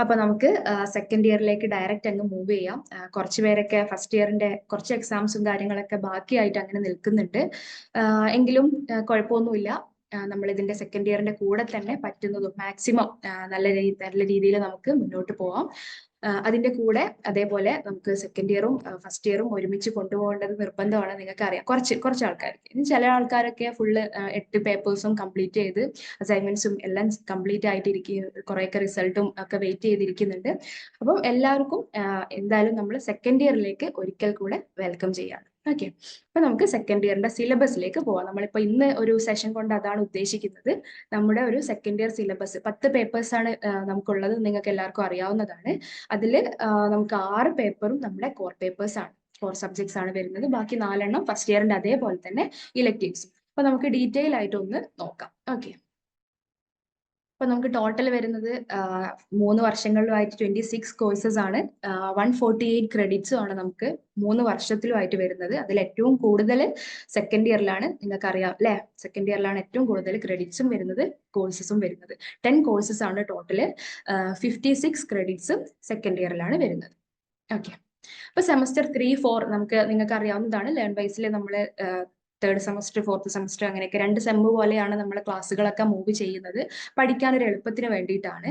അപ്പൊ നമുക്ക് സെക്കൻഡ് ഇയറിലേക്ക് ഡയറക്റ്റ് അങ്ങ് മൂവ് ചെയ്യാം. കുറച്ച് പേരൊക്കെ ഫസ്റ്റ് ഇയറിന്റെ കുറച്ച് എക്സാംസും കാര്യങ്ങളൊക്കെ ബാക്കിയായിട്ട് അങ്ങനെ നിൽക്കുന്നുണ്ട്. എങ്കിലും കുഴപ്പമൊന്നുമില്ല. നമ്മൾ ഇതിന്റെ സെക്കൻഡ് ഇയറിന്റെ കൂടെ തന്നെ പറ്റുന്നതും മാക്സിമം നല്ല രീതി നല്ല രീതിയിൽ നമുക്ക് മുന്നോട്ട് പോവാം. അതിന്റെ കൂടെ അതേപോലെ നമുക്ക് സെക്കൻഡ് ഇയറും ഫസ്റ്റ് ഇയറും ഒരുമിച്ച് കൊണ്ടുപോകേണ്ടത് നിർബന്ധമാണ് നിങ്ങൾക്ക് അറിയാം കുറച്ച് കുറച്ച് ആൾക്കാർക്ക്. ഇനി ചില ആൾക്കാരൊക്കെ ഫുള്ള് എട്ട് പേപ്പേഴ്സും കംപ്ലീറ്റ് ചെയ്ത് അസൈൻമെന്റ്സും എല്ലാം കംപ്ലീറ്റ് ആയിട്ടിരിക്കും കുറേയൊക്കെ റിസൾട്ടും ഒക്കെ വെയിറ്റ് ചെയ്തിരിക്കുന്നുണ്ട്. അപ്പം എല്ലാവർക്കും എന്തായാലും നമ്മൾ സെക്കൻഡ് ഇയറിലേക്ക് ഒരിക്കൽ കൂടെ വെൽക്കം ചെയ്യാണ് ഓക്കെ അപ്പൊ നമുക്ക് സെക്കൻഡ് ഇയറിന്റെ സിലബസിലേക്ക് പോവാം. നമ്മളിപ്പോ ഇന്ന് ഒരു സെഷൻ കൊണ്ട് അതാണ് ഉദ്ദേശിക്കുന്നത്. നമ്മുടെ ഒരു സെക്കൻഡ് ഇയർ സിലബസ് പത്ത് പേപ്പേഴ്സ് ആണ് നമുക്കുള്ളത് നിങ്ങൾക്ക് എല്ലാവർക്കും അറിയാവുന്നതാണ്. അതിൽ നമുക്ക് ആറ് പേപ്പറും നമ്മുടെ കോർ പേപ്പേഴ്സ് ആണ്. കോർ സബ്ജക്ട്സ് ആണ് വരുന്നത്. ബാക്കി നാലെണ്ണം ഫസ്റ്റ് ഇയറിന്റെ അതേപോലെ തന്നെ ഇലക്ടീവ്സും അപ്പൊ നമുക്ക് ഡീറ്റെയിൽ ആയിട്ട് ഒന്ന് നോക്കാം. ഓക്കെ അപ്പൊ നമുക്ക് ടോട്ടൽ വരുന്നത് മൂന്ന് വർഷങ്ങളിലുമായിട്ട് ട്വന്റി സിക്സ് കോഴ്സസ് ആണ്. വൺ ഫോർട്ടി എയ്റ്റ് ക്രെഡിറ്റ്സും ആണ് നമുക്ക് മൂന്ന് വർഷത്തിലുമായിട്ട് വരുന്നത്. അതിൽ ഏറ്റവും കൂടുതൽ സെക്കൻഡ് ഇയറിലാണ് നിങ്ങൾക്ക് അറിയാം അല്ലെ? സെക്കൻഡ് ഇയറിലാണ് ഏറ്റവും കൂടുതൽ ക്രെഡിറ്റ്സും വരുന്നത് കോഴ്സസും വരുന്നത്. ടെൻ കോഴ്സസ് ആണ് ടോട്ടൽ ഫിഫ്റ്റി സിക്സ് ക്രെഡിറ്റ്സും സെക്കൻഡ് ഇയറിലാണ് വരുന്നത്. ഓക്കെ അപ്പൊ സെമസ്റ്റർ ത്രീ ഫോർ നമുക്ക് നിങ്ങൾക്ക് അറിയാവുന്നതാണ് ലേൺ വൈസിൽ നമ്മൾ തേർഡ് സെമസ്റ്റർ ഫോർത്ത് സെമസ്റ്റർ അങ്ങനെയൊക്കെ രണ്ട് സെമ്മ് പോലെയാണ് നമ്മൾ ക്ലാസ്സുകളൊക്കെ മൂവ് ചെയ്യുന്നത്. പഠിക്കാൻ ഒരു എളുപ്പത്തിന് വേണ്ടിയിട്ടാണ്.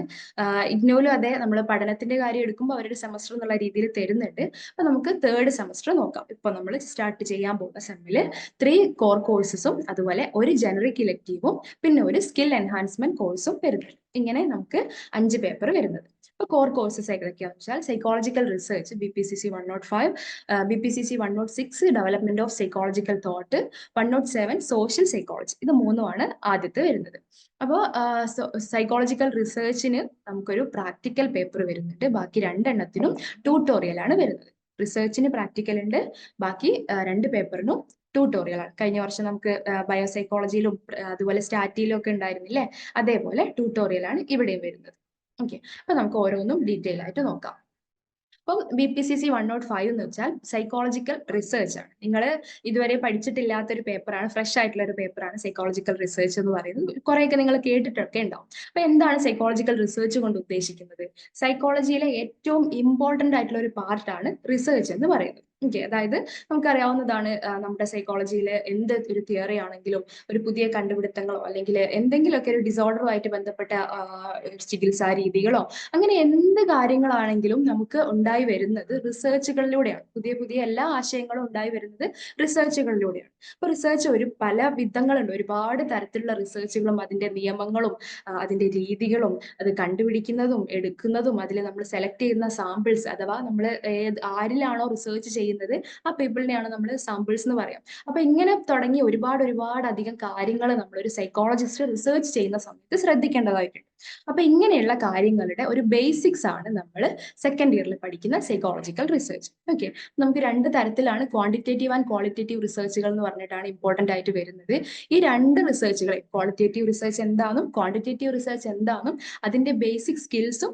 ഇഗ്നോയിലും അതെ നമ്മൾ പഠനത്തിന്റെ കാര്യം എടുക്കുമ്പോൾ അവരൊരു സെമസ്റ്റർ എന്നുള്ള രീതിയിൽ തരുന്നുണ്ട്. അപ്പൊ നമുക്ക് തേർഡ് സെമസ്റ്റർ നോക്കാം. ഇപ്പൊ നമ്മൾ സ്റ്റാർട്ട് ചെയ്യാൻ പോകുന്ന സെമ്മിൽ ത്രീ കോർ കോഴ്സസും അതുപോലെ ഒരു ജനറിക് ഇലക്റ്റീവും പിന്നെ ഒരു സ്കിൽ എൻഹാൻസ്മെന്റ് കോഴ്സും വരുന്നുണ്ട്. ഇങ്ങനെ നമുക്ക് അഞ്ച് പേപ്പർ വരുന്നത്. ഇപ്പൊ കോർ കോഴ്സസ് ഏതൊക്കെയാണെന്ന് വെച്ചാൽ psychological research B P C C one nought five B P C C one nought six development of psychological thought one nought seven social psychology ഇത് മൂന്നുമാണ് ആദ്യത്തെ വരുന്നത്. അപ്പോൾ സൈക്കോളജിക്കൽ റിസർച്ചിന് നമുക്കൊരു പ്രാക്ടിക്കൽ പേപ്പർ വരുന്നുണ്ട്. ബാക്കി രണ്ടെണ്ണത്തിനും ട്യൂട്ടോറിയൽ ആണ് വരുന്നത്. റിസർച്ചിന് പ്രാക്ടിക്കൽ ഉണ്ട്. ബാക്കി രണ്ട് പേപ്പറിനും ട്യൂട്ടോറിയലാണ് കഴിഞ്ഞ വർഷം നമുക്ക് ബയോസൈക്കോളജിയിലും അതുപോലെ സ്റ്റാറ്റിയിലും ഒക്കെ ഉണ്ടായിരുന്നില്ലേ? അതേപോലെ ട്യൂട്ടോറിയൽ ആണ് ഇവിടെയും വരുന്നത്. ഓക്കെ അപ്പൊ നമുക്ക് ഓരോന്നും ഡീറ്റെയിൽ ആയിട്ട് നോക്കാം. അപ്പം B P C C one nought five എന്ന് വെച്ചാൽ സൈക്കോളജിക്കൽ റിസർച്ച് ആണ്. നിങ്ങൾ ഇതുവരെ പഠിച്ചിട്ടില്ലാത്ത ഒരു പേപ്പറാണ് ഫ്രഷ് ആയിട്ടുള്ള ഒരു പേപ്പറാണ് സൈക്കോളജിക്കൽ റിസർച്ച് എന്ന് പറയുന്നത്. കുറേയൊക്കെ നിങ്ങൾ കേട്ടിട്ടൊക്കെ ഉണ്ടാവും. അപ്പൊ എന്താണ് സൈക്കോളജിക്കൽ റിസർച്ച് കൊണ്ട് ഉദ്ദേശിക്കുന്നത്? സൈക്കോളജിയിലെ ഏറ്റവും ഇമ്പോർട്ടന്റ് ആയിട്ടുള്ള ഒരു പാർട്ടാണ് റിസർച്ച് എന്ന് പറയുന്നത്. ഓക്കെ അതായത് നമുക്കറിയാവുന്നതാണ് നമ്മുടെ സൈക്കോളജിയിൽ എന്ത് ഒരു തിയറി ആണെങ്കിലും ഒരു പുതിയ കണ്ടുപിടുത്തങ്ങളോ അല്ലെങ്കിൽ എന്തെങ്കിലുമൊക്കെ ഒരു ഡിസോർഡറുമായിട്ട് ബന്ധപ്പെട്ട ചികിത്സാ രീതികളോ അങ്ങനെ എന്ത് കാര്യങ്ങളാണെങ്കിലും നമുക്ക് ഉണ്ടായി വരുന്നത് റിസർച്ചുകളിലൂടെയാണ് പുതിയ പുതിയ എല്ലാ ആശയങ്ങളും ഉണ്ടായി വരുന്നത് റിസർച്ചുകളിലൂടെയാണ് അപ്പൊ റിസർച്ച് ഒരു പല വിധങ്ങളുണ്ട്. ഒരുപാട് തരത്തിലുള്ള റിസർച്ചുകളും അതിന്റെ നിയമങ്ങളും അതിന്റെ രീതികളും അത് കണ്ടുപിടിക്കുന്നതും എടുക്കുന്നതും അതിൽ നമ്മൾ സെലക്ട് ചെയ്യുന്ന സാമ്പിൾസ് അഥവാ നമ്മൾ ആരിലാണോ റിസർച്ച് ചെയ്യുന്നത് ചെയ്യുന്നത് ആ പീപ്പിളിനെയാണ് നമ്മൾ സാമ്പിൾസ് എന്ന് പറയാം. അപ്പൊ ഇങ്ങനെ തുടങ്ങി ഒരുപാട് ഒരുപാട് അധികം കാര്യങ്ങൾ നമ്മൾ ഒരു സൈക്കോളജിസ്റ്റ് റിസർച്ച് ചെയ്യുന്ന സമയത്ത് ശ്രദ്ധിക്കേണ്ടതായിട്ടുണ്ട്. അപ്പൊ ഇങ്ങനെയുള്ള കാര്യങ്ങളുടെ ഒരു ബേസിക്സ് ആണ് നമ്മൾ സെക്കൻഡ് ഇയറിൽ പഠിക്കുന്ന സൈക്കോളജിക്കൽ റിസർച്ച് ഓക്കെ നമുക്ക് രണ്ട് തരത്തിലാണ് ക്വാണ്ടിറ്റേറ്റീവ് ആൻഡ് ക്വാളിറ്റേറ്റീവ് റിസർച്ചുകൾ എന്ന് പറഞ്ഞിട്ടാണ് ഇമ്പോർട്ടന്റ് ആയിട്ട് വരുന്നത്. ഈ രണ്ട് റിസർച്ചുകൾ ക്വാളിറ്റേറ്റീവ് റിസർച്ച് എന്താണെന്നും ക്വാണ്ടിറ്റേറ്റീവ് റിസർച്ച് എന്താണെന്നും അതിന്റെ ബേസിക് സ്കിൽസും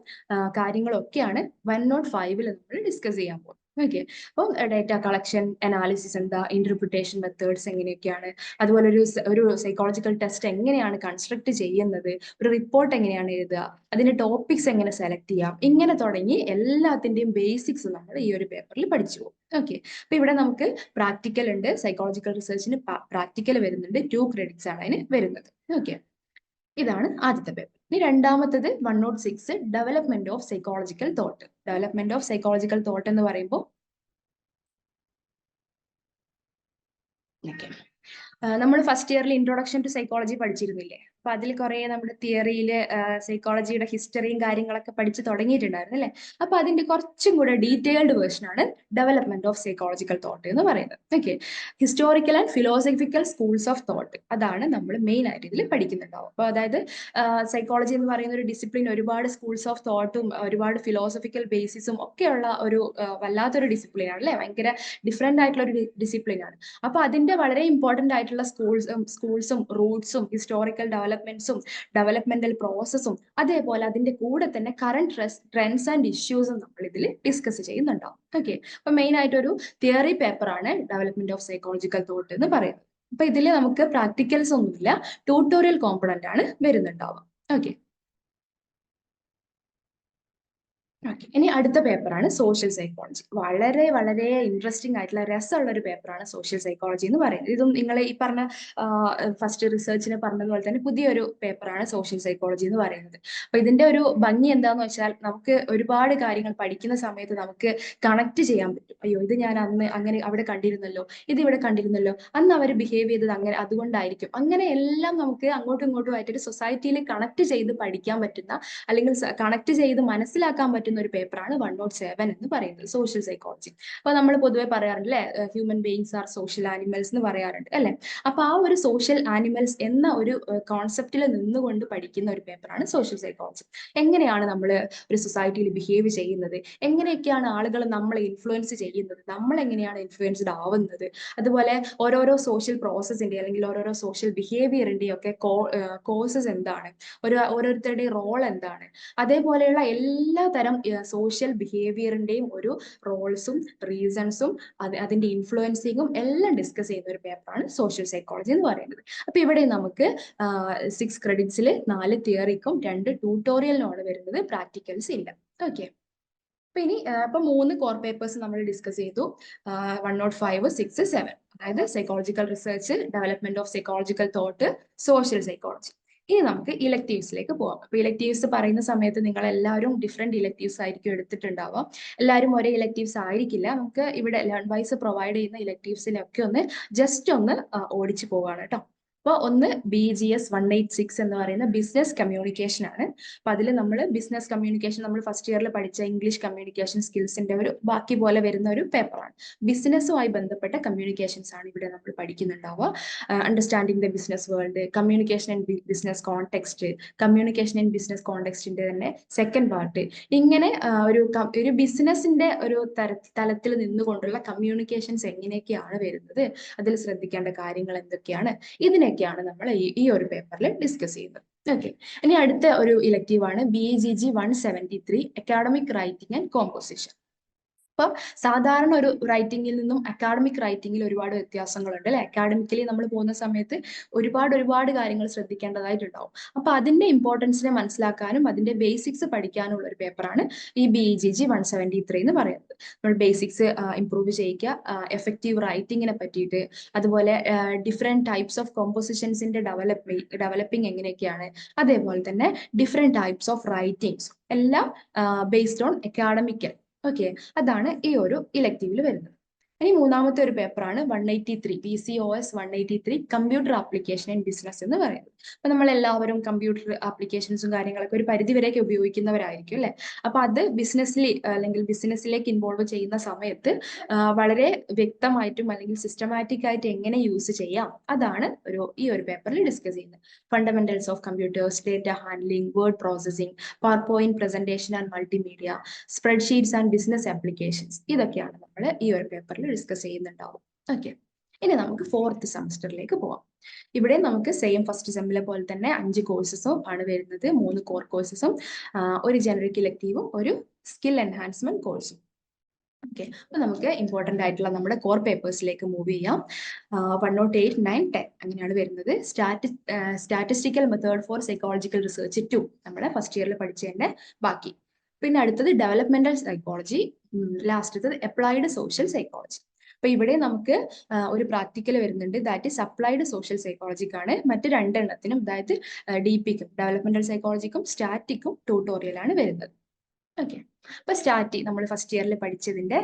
കാര്യങ്ങളും ഒക്കെയാണ് വൺ നോട്ട് ഫൈവിൽ നമ്മൾ ഡിസ്കസ് ചെയ്യാൻ പോകുന്നത്. ഓക്കെ അപ്പം ഡേറ്റ കളക്ഷൻ അനാലിസിസ് എന്താ ഇന്റർപ്രിട്ടേഷൻ മെത്തേഡ്സ് എങ്ങനെയൊക്കെയാണ്? അതുപോലെ ഒരു ഒരു സൈക്കോളജിക്കൽ ടെസ്റ്റ് എങ്ങനെയാണ് കൺസ്ട്രക്ട് ചെയ്യുന്നത്? ഒരു റിപ്പോർട്ട് എങ്ങനെയാണ് എഴുതുക? അതിന്റെ ടോപ്പിക്സ് എങ്ങനെ സെലക്ട് ചെയ്യാം? ഇങ്ങനെ തുടങ്ങി എല്ലാത്തിന്റെയും ബേസിക്സ് നമ്മൾ ഈ ഒരു പേപ്പറിൽ പഠിച്ചു പോകും. ഓക്കെ അപ്പൊ ഇവിടെ നമുക്ക് പ്രാക്ടിക്കൽ ഉണ്ട് സൈക്കോളജിക്കൽ റിസർച്ചിന് പ്രാക്ടിക്കൽ വരുന്നുണ്ട് ടു ക്രെഡിറ്റ്സ് ആണ് അതിന് വരുന്നത്. ഓക്കെ ഇതാണ് ആദ്യത്തെ പേപ്പർ ഇനി രണ്ടാമത്തത് one nought six development of psychological thought development of psychological thought എന്ന് പറയുമ്പോൾ നമ്മൾ ഫസ്റ്റ് ഇയറിൽ ഇൻട്രൊഡക്ഷൻ ടു സൈക്കോളജി പഠിച്ചിരുന്നില്ലേ? അപ്പൊ അതിൽ കുറെ നമ്മുടെ തിയറിയിൽ സൈക്കോളജിയുടെ ഹിസ്റ്ററിയും കാര്യങ്ങളൊക്കെ പഠിച്ചു തുടങ്ങിയിട്ടുണ്ടായിരുന്നു അല്ലേ? അപ്പൊ അതിന്റെ കുറച്ചും കൂടെ ഡീറ്റെയിൽഡ് വേർഷൻ ആണ് ഡെവലപ്മെന്റ് ഓഫ് സൈക്കോളജിക്കൽ തോട്ട് എന്ന് പറയുന്നത്. Okay historical and philosophical schools of thought അതാണ് നമ്മൾ മെയിൻ ആയിട്ട് ഇതിൽ പഠിക്കുന്നുണ്ടാവും അപ്പൊ അതായത് സൈക്കോളജി എന്ന് പറയുന്ന ഒരു ഡിസിപ്ലിൻ ഒരുപാട് സ്കൂൾസ് ഓഫ് തോട്ടും ഒരുപാട് ഫിലോസഫിക്കൽ ബേസിസും ഒക്കെയുള്ള ഒരു വല്ലാത്തൊരു ഡിസിപ്ലിൻ ആണ് അല്ലെ? ഭയങ്കര ഡിഫറെന്റ് ആയിട്ടുള്ള ഒരു ഡിസിപ്ലിൻ ആണ്. അപ്പൊ അതിന്റെ വളരെ ഇമ്പോർട്ടന്റ് ആയിട്ടുള്ള സ്കൂൾസും സ്കൂൾസും റൂട്ട്സും ഹിസ്റ്റോറിക്കൽ ഡെവലപ്മെന്റ്സും ഡെവലപ്മെന്റൽ പ്രോസസ്സും അതേപോലെ അതിന്റെ കൂടെ തന്നെ കറണ്ട് ട്രെൻഡ്സ് ആൻഡ് ഇഷ്യൂസും നമ്മൾ ഇതിൽ ഡിസ്കസ് ചെയ്യുന്നുണ്ടാവും. ഓക്കെ അപ്പൊ മെയിൻ ആയിട്ട് ഒരു തിയറി പേപ്പർ ആണ് ഡെവലപ്മെന്റ് ഓഫ് സൈക്കോളജിക്കൽ തോട്ട് എന്ന് പറയുന്നത്. അപ്പൊ ഇതിൽ നമുക്ക് പ്രാക്ടിക്കൽസ് ഒന്നുമില്ല ട്യൂട്ടോറിയൽ കോമ്പണന്റ് ആണ് വരുന്നുണ്ടാവുക. ഓക്കെ ഇനി അടുത്ത പേപ്പറാണ് സോഷ്യൽ സൈക്കോളജി വളരെ വളരെ ഇൻട്രസ്റ്റിംഗ് ആയിട്ടുള്ള രസമുള്ള ഒരു പേപ്പറാണ് സോഷ്യൽ സൈക്കോളജി എന്ന് പറയുന്നത്. ഇതും നിങ്ങൾ ഈ പറഞ്ഞ ഫസ്റ്റ് റിസർച്ചിന് പറഞ്ഞതുപോലെ തന്നെ പുതിയൊരു പേപ്പറാണ് സോഷ്യൽ സൈക്കോളജി എന്ന് പറയുന്നത്. അപ്പൊ ഇതിന്റെ ഒരു ഭംഗി എന്താന്ന് വെച്ചാൽ നമുക്ക് ഒരുപാട് കാര്യങ്ങൾ പഠിക്കുന്ന സമയത്ത് നമുക്ക് കണക്ട് ചെയ്യാൻ പറ്റും. അയ്യോ ഇത് ഞാൻ അന്ന് അങ്ങനെ അവിടെ കണ്ടിരുന്നല്ലോ ഇത് ഇവിടെ കണ്ടിരുന്നല്ലോ അന്ന് അവർ ബിഹേവ് ചെയ്തത് അങ്ങനെ അതുകൊണ്ടായിരിക്കും. അങ്ങനെ എല്ലാം നമുക്ക് അങ്ങോട്ടും ഇങ്ങോട്ടും ആയിട്ട് ഒരു സൊസൈറ്റിയിൽ കണക്ട് ചെയ്ത് പഠിക്കാൻ പറ്റുന്ന അല്ലെങ്കിൽ കണക്ട് ചെയ്ത് മനസ്സിലാക്കാൻ പറ്റുന്ന ഒരു പേപ്പറാണ് വൺ നോട്ട് സെവൻ എന്ന് പറയുന്നത് സോഷ്യൽ സൈക്കോളജി അപ്പൊ നമ്മൾ പൊതുവെ പറയാറുണ്ട് അല്ലെ human beings are social animals എന്ന് പറയാറുണ്ട് അല്ലെ? അപ്പൊ ആ ഒരു സോഷ്യൽ ആനിമൽസ് എന്ന ഒരു കോൺസെപ്റ്റിൽ നിന്നുകൊണ്ട് പഠിക്കുന്ന ഒരു പേപ്പറാണ് സോഷ്യൽ സൈക്കോളജി എങ്ങനെയാണ് നമ്മൾ ഒരു സൊസൈറ്റിയിൽ ബിഹേവ് ചെയ്യുന്നത്? എങ്ങനെയൊക്കെയാണ് ആളുകൾ നമ്മളെ ഇൻഫ്ലുവൻസ് ചെയ്യുന്നത്? നമ്മൾ എങ്ങനെയാണ് ഇൻഫ്ലുവൻസ്ഡ് ആവുന്നത്? അതുപോലെ ഓരോരോ സോഷ്യൽ പ്രോസസ്സിന്റെ അല്ലെങ്കിൽ ഓരോരോ സോഷ്യൽ ബിഹേവിയറിന്റെ ഒക്കെ കോഴ്സസ് എന്താണ്? ഒരു ഓരോരുത്തരുടെയും റോൾ എന്താണ്? അതേപോലെയുള്ള എല്ലാ തരം സോഷ്യൽ ബിഹേവിയറിന്റെയും ഒരു റോൾസും റീസൺസും അത് അതിന്റെ ഇൻഫ്ലുവൻസിങ്ങും എല്ലാം ഡിസ്കസ് ചെയ്യുന്ന ഒരു പേപ്പറാണ് സോഷ്യൽ സൈക്കോളജി എന്ന് പറയുന്നത്. അപ്പൊ ഇവിടെ നമുക്ക് സിക്സ് ക്രെഡിറ്റ്സിൽ നാല് തിയറിക്കും രണ്ട് ട്യൂട്ടോറിയലിനുമാണ് വരുന്നത്. പ്രാക്ടിക്കൽസ് ഇല്ല. ഓക്കെ അപ്പൊ ഇനി അപ്പൊ മൂന്ന് കോർ പേപ്പേഴ്സ് നമ്മൾ ഡിസ്കസ് ചെയ്തു. One nought five six seven അതായത് psychological research development of psychological thought social psychology ഇനി നമുക്ക് ഇലക്ടീവ്സിലേക്ക് പോവാം. അപ്പൊ ഇലക്ടീവ്സ് പറയുന്ന സമയത്ത് നിങ്ങൾ എല്ലാവരും ഡിഫറെന്റ് ഇലക്ടീവ്സ് ആയിരിക്കും എടുത്തിട്ടുണ്ടാവുക. എല്ലാവരും ഒരേ ഇലക്ടീവ്സ് ആയിരിക്കില്ല. നമുക്ക് ഇവിടെ ലേൺ വൈസ് പ്രൊവൈഡ് ചെയ്യുന്ന ഇലക്ടീവ്സിലൊക്കെ ഒന്ന് ജസ്റ്റ് ഒന്ന് ഓടിച്ചു പോവാണ് കേട്ടോ. അപ്പോൾ ഒന്ന് B G S one eight six എന്ന് പറയുന്ന ബിസിനസ് കമ്മ്യൂണിക്കേഷൻ ആണ്. അപ്പൊ അതിൽ നമ്മൾ ബിസിനസ് കമ്മ്യൂണിക്കേഷൻ നമ്മൾ ഫസ്റ്റ് ഇയറിൽ പഠിച്ച ഇംഗ്ലീഷ് കമ്മ്യൂണിക്കേഷൻ സ്കിൽസിന്റെ ഒരു ബാക്കി പോലെ വരുന്ന ഒരു പേപ്പറാണ് ബിസിനസ്സുമായി ബന്ധപ്പെട്ട കമ്മ്യൂണിക്കേഷൻസ് ആണ് ഇവിടെ നമ്മൾ പഠിക്കുന്നുണ്ടാവുക. Understanding the business world communication and business context communication and business കോണ്ടെക്സ്റ്റിന്റെ തന്നെ സെക്കൻഡ് പാർട്ട് ഇങ്ങനെ ഒരു ഒരു ബിസിനസിന്റെ ഒരു തര തലത്തിൽ നിന്നുകൊണ്ടുള്ള കമ്മ്യൂണിക്കേഷൻസ് എങ്ങനെയൊക്കെയാണ് വരുന്നത്? അതിൽ ശ്രദ്ധിക്കേണ്ട കാര്യങ്ങൾ എന്തൊക്കെയാണ്? ഇതിനെ ഒക്കെയാണ് നമ്മൾ ഈ ഒരു പേപ്പറിൽ ഡിസ്കസ് ചെയ്യുന്നത്. ഓക്കെ ഇനി അടുത്ത ഒരു ഇലക്റ്റീവ് ആണ് B G G one seventy three academic writing and composition അപ്പം സാധാരണ ഒരു റൈറ്റിംഗിൽ നിന്നും അക്കാഡമിക് റൈറ്റിംഗിൽ ഒരുപാട് വ്യത്യാസങ്ങളുണ്ട് അല്ലെ? അക്കാഡമിക്കലി നമ്മൾ പോകുന്ന സമയത്ത് ഒരുപാട് ഒരുപാട് കാര്യങ്ങൾ ശ്രദ്ധിക്കേണ്ടതായിട്ടുണ്ടാവും. അപ്പൊ അതിന്റെ ഇമ്പോർട്ടൻസിനെ മനസ്സിലാക്കാനും അതിന്റെ ബേസിക്സ് പഠിക്കാനുള്ള ഒരു പേപ്പറാണ് ഈ B G G one seventy three എന്ന് പറയുന്നത്. നമ്മൾ ബേസിക്സ് ഇംപ്രൂവ് ചെയ്യിക്കുക എഫക്റ്റീവ് റൈറ്റിങ്ങിനെ പറ്റിയിട്ട് അതുപോലെ ഡിഫറെന്റ് ടൈപ്സ് ഓഫ് കോമ്പോസിഷൻസിന്റെ ഡെവലപ്പ് ഡെവലപ്പിംഗ് എങ്ങനെയൊക്കെയാണ് അതേപോലെ തന്നെ ഡിഫറെന്റ് ടൈപ്സ് ഓഫ് റൈറ്റിംഗ്സ് എല്ലാം ബേസ്ഡ് ഓൺ അക്കാഡമിക്കൽ ഓക്കെ അതാണ് ഈ ഒരു ഇലക്റ്റീവിൽ വരുന്നത്. ഇനി മൂന്നാമത്തെ ഒരു പേപ്പറാണ് one eighty three P C O S one eighty three computer application in business എന്ന് പറയുന്നത്. അപ്പൊ നമ്മൾ എല്ലാവരും കമ്പ്യൂട്ടർ ആപ്ലിക്കേഷൻസും കാര്യങ്ങളൊക്കെ ഒരു പരിധി വരെയൊക്കെ ഉപയോഗിക്കുന്നവരായിരിക്കും അല്ലെ? അപ്പൊ അത് ബിസിനസ്സിൽ അല്ലെങ്കിൽ ബിസിനസ്സിലേക്ക് ഇൻവോൾവ് ചെയ്യുന്ന സമയത്ത് വളരെ വ്യക്തമായിട്ടും അല്ലെങ്കിൽ സിസ്റ്റമാറ്റിക് ആയിട്ട് എങ്ങനെ യൂസ് ചെയ്യാം? അതാണ് ഒരു ഈ ഒരു പേപ്പറിൽ ഡിസ്കസ് ചെയ്യുന്നത്. Fundamentals of computers data handling word processing PowerPoint presentation and multimedia spreadsheets and business applications ഇതൊക്കെയാണ് നമ്മൾ ഈ ഒരു പേപ്പറിൽ ഡിസ്കസ് ചെയ്യുന്നുണ്ടാവും. ഓക്കെ ഇനി നമുക്ക് ഫോർത്ത് സെമസ്റ്ററിലേക്ക് പോവാം. ഇവിടെ നമുക്ക് സെയിം ഫസ്റ്റ് സെമ്മിലെ പോലെ തന്നെ അഞ്ച് കോഴ്സസും ആണ് വരുന്നത്. മൂന്ന് കോർ കോഴ്സസും ഒരു ജനറിക് ഇലക്റ്റീവും ഒരു സ്കിൽ എൻഹാൻസ്മെന്റ് കോഴ്സും ഓക്കെ അപ്പൊ നമുക്ക് ഇമ്പോർട്ടന്റ് ആയിട്ടുള്ള നമ്മുടെ കോർ പേപ്പേഴ്സിലേക്ക് മൂവ് ചെയ്യാം. One nought eight nine ten അങ്ങനെയാണ് വരുന്നത്. Stati statistical method for psychological research two നമ്മുടെ ഫസ്റ്റ് ഇയറിൽ പഠിച്ചതിന്റെ ബാക്കി. പിന്നെ അടുത്തത് ഡെവലപ്മെന്റൽ സൈക്കോളജി ലാസ്റ്റത്തത് അപ്ലൈഡ് സോഷ്യൽ സൈക്കോളജി അപ്പൊ ഇവിടെ നമുക്ക് ഒരു പ്രാക്ടിക്കൽ വരുന്നുണ്ട്. ദാറ്റ് ഇസ് അപ്ലൈഡ് സോഷ്യൽ സൈക്കോളജിക്കാണ് മറ്റ് രണ്ടെണ്ണത്തിനും അതായത് ഡി പിക്കും ഡെവലപ്മെന്റൽ സൈക്കോളജിക്കും സ്റ്റാറ്റിക്കും ട്യൂട്ടോറിയൽ ആണ് വരുന്നത്. ഓക്കെ അപ്പൊ സ്റ്റാറ്റി നമ്മൾ ഫസ്റ്റ് ഇയറിൽ പഠിച്ചതിന്റെ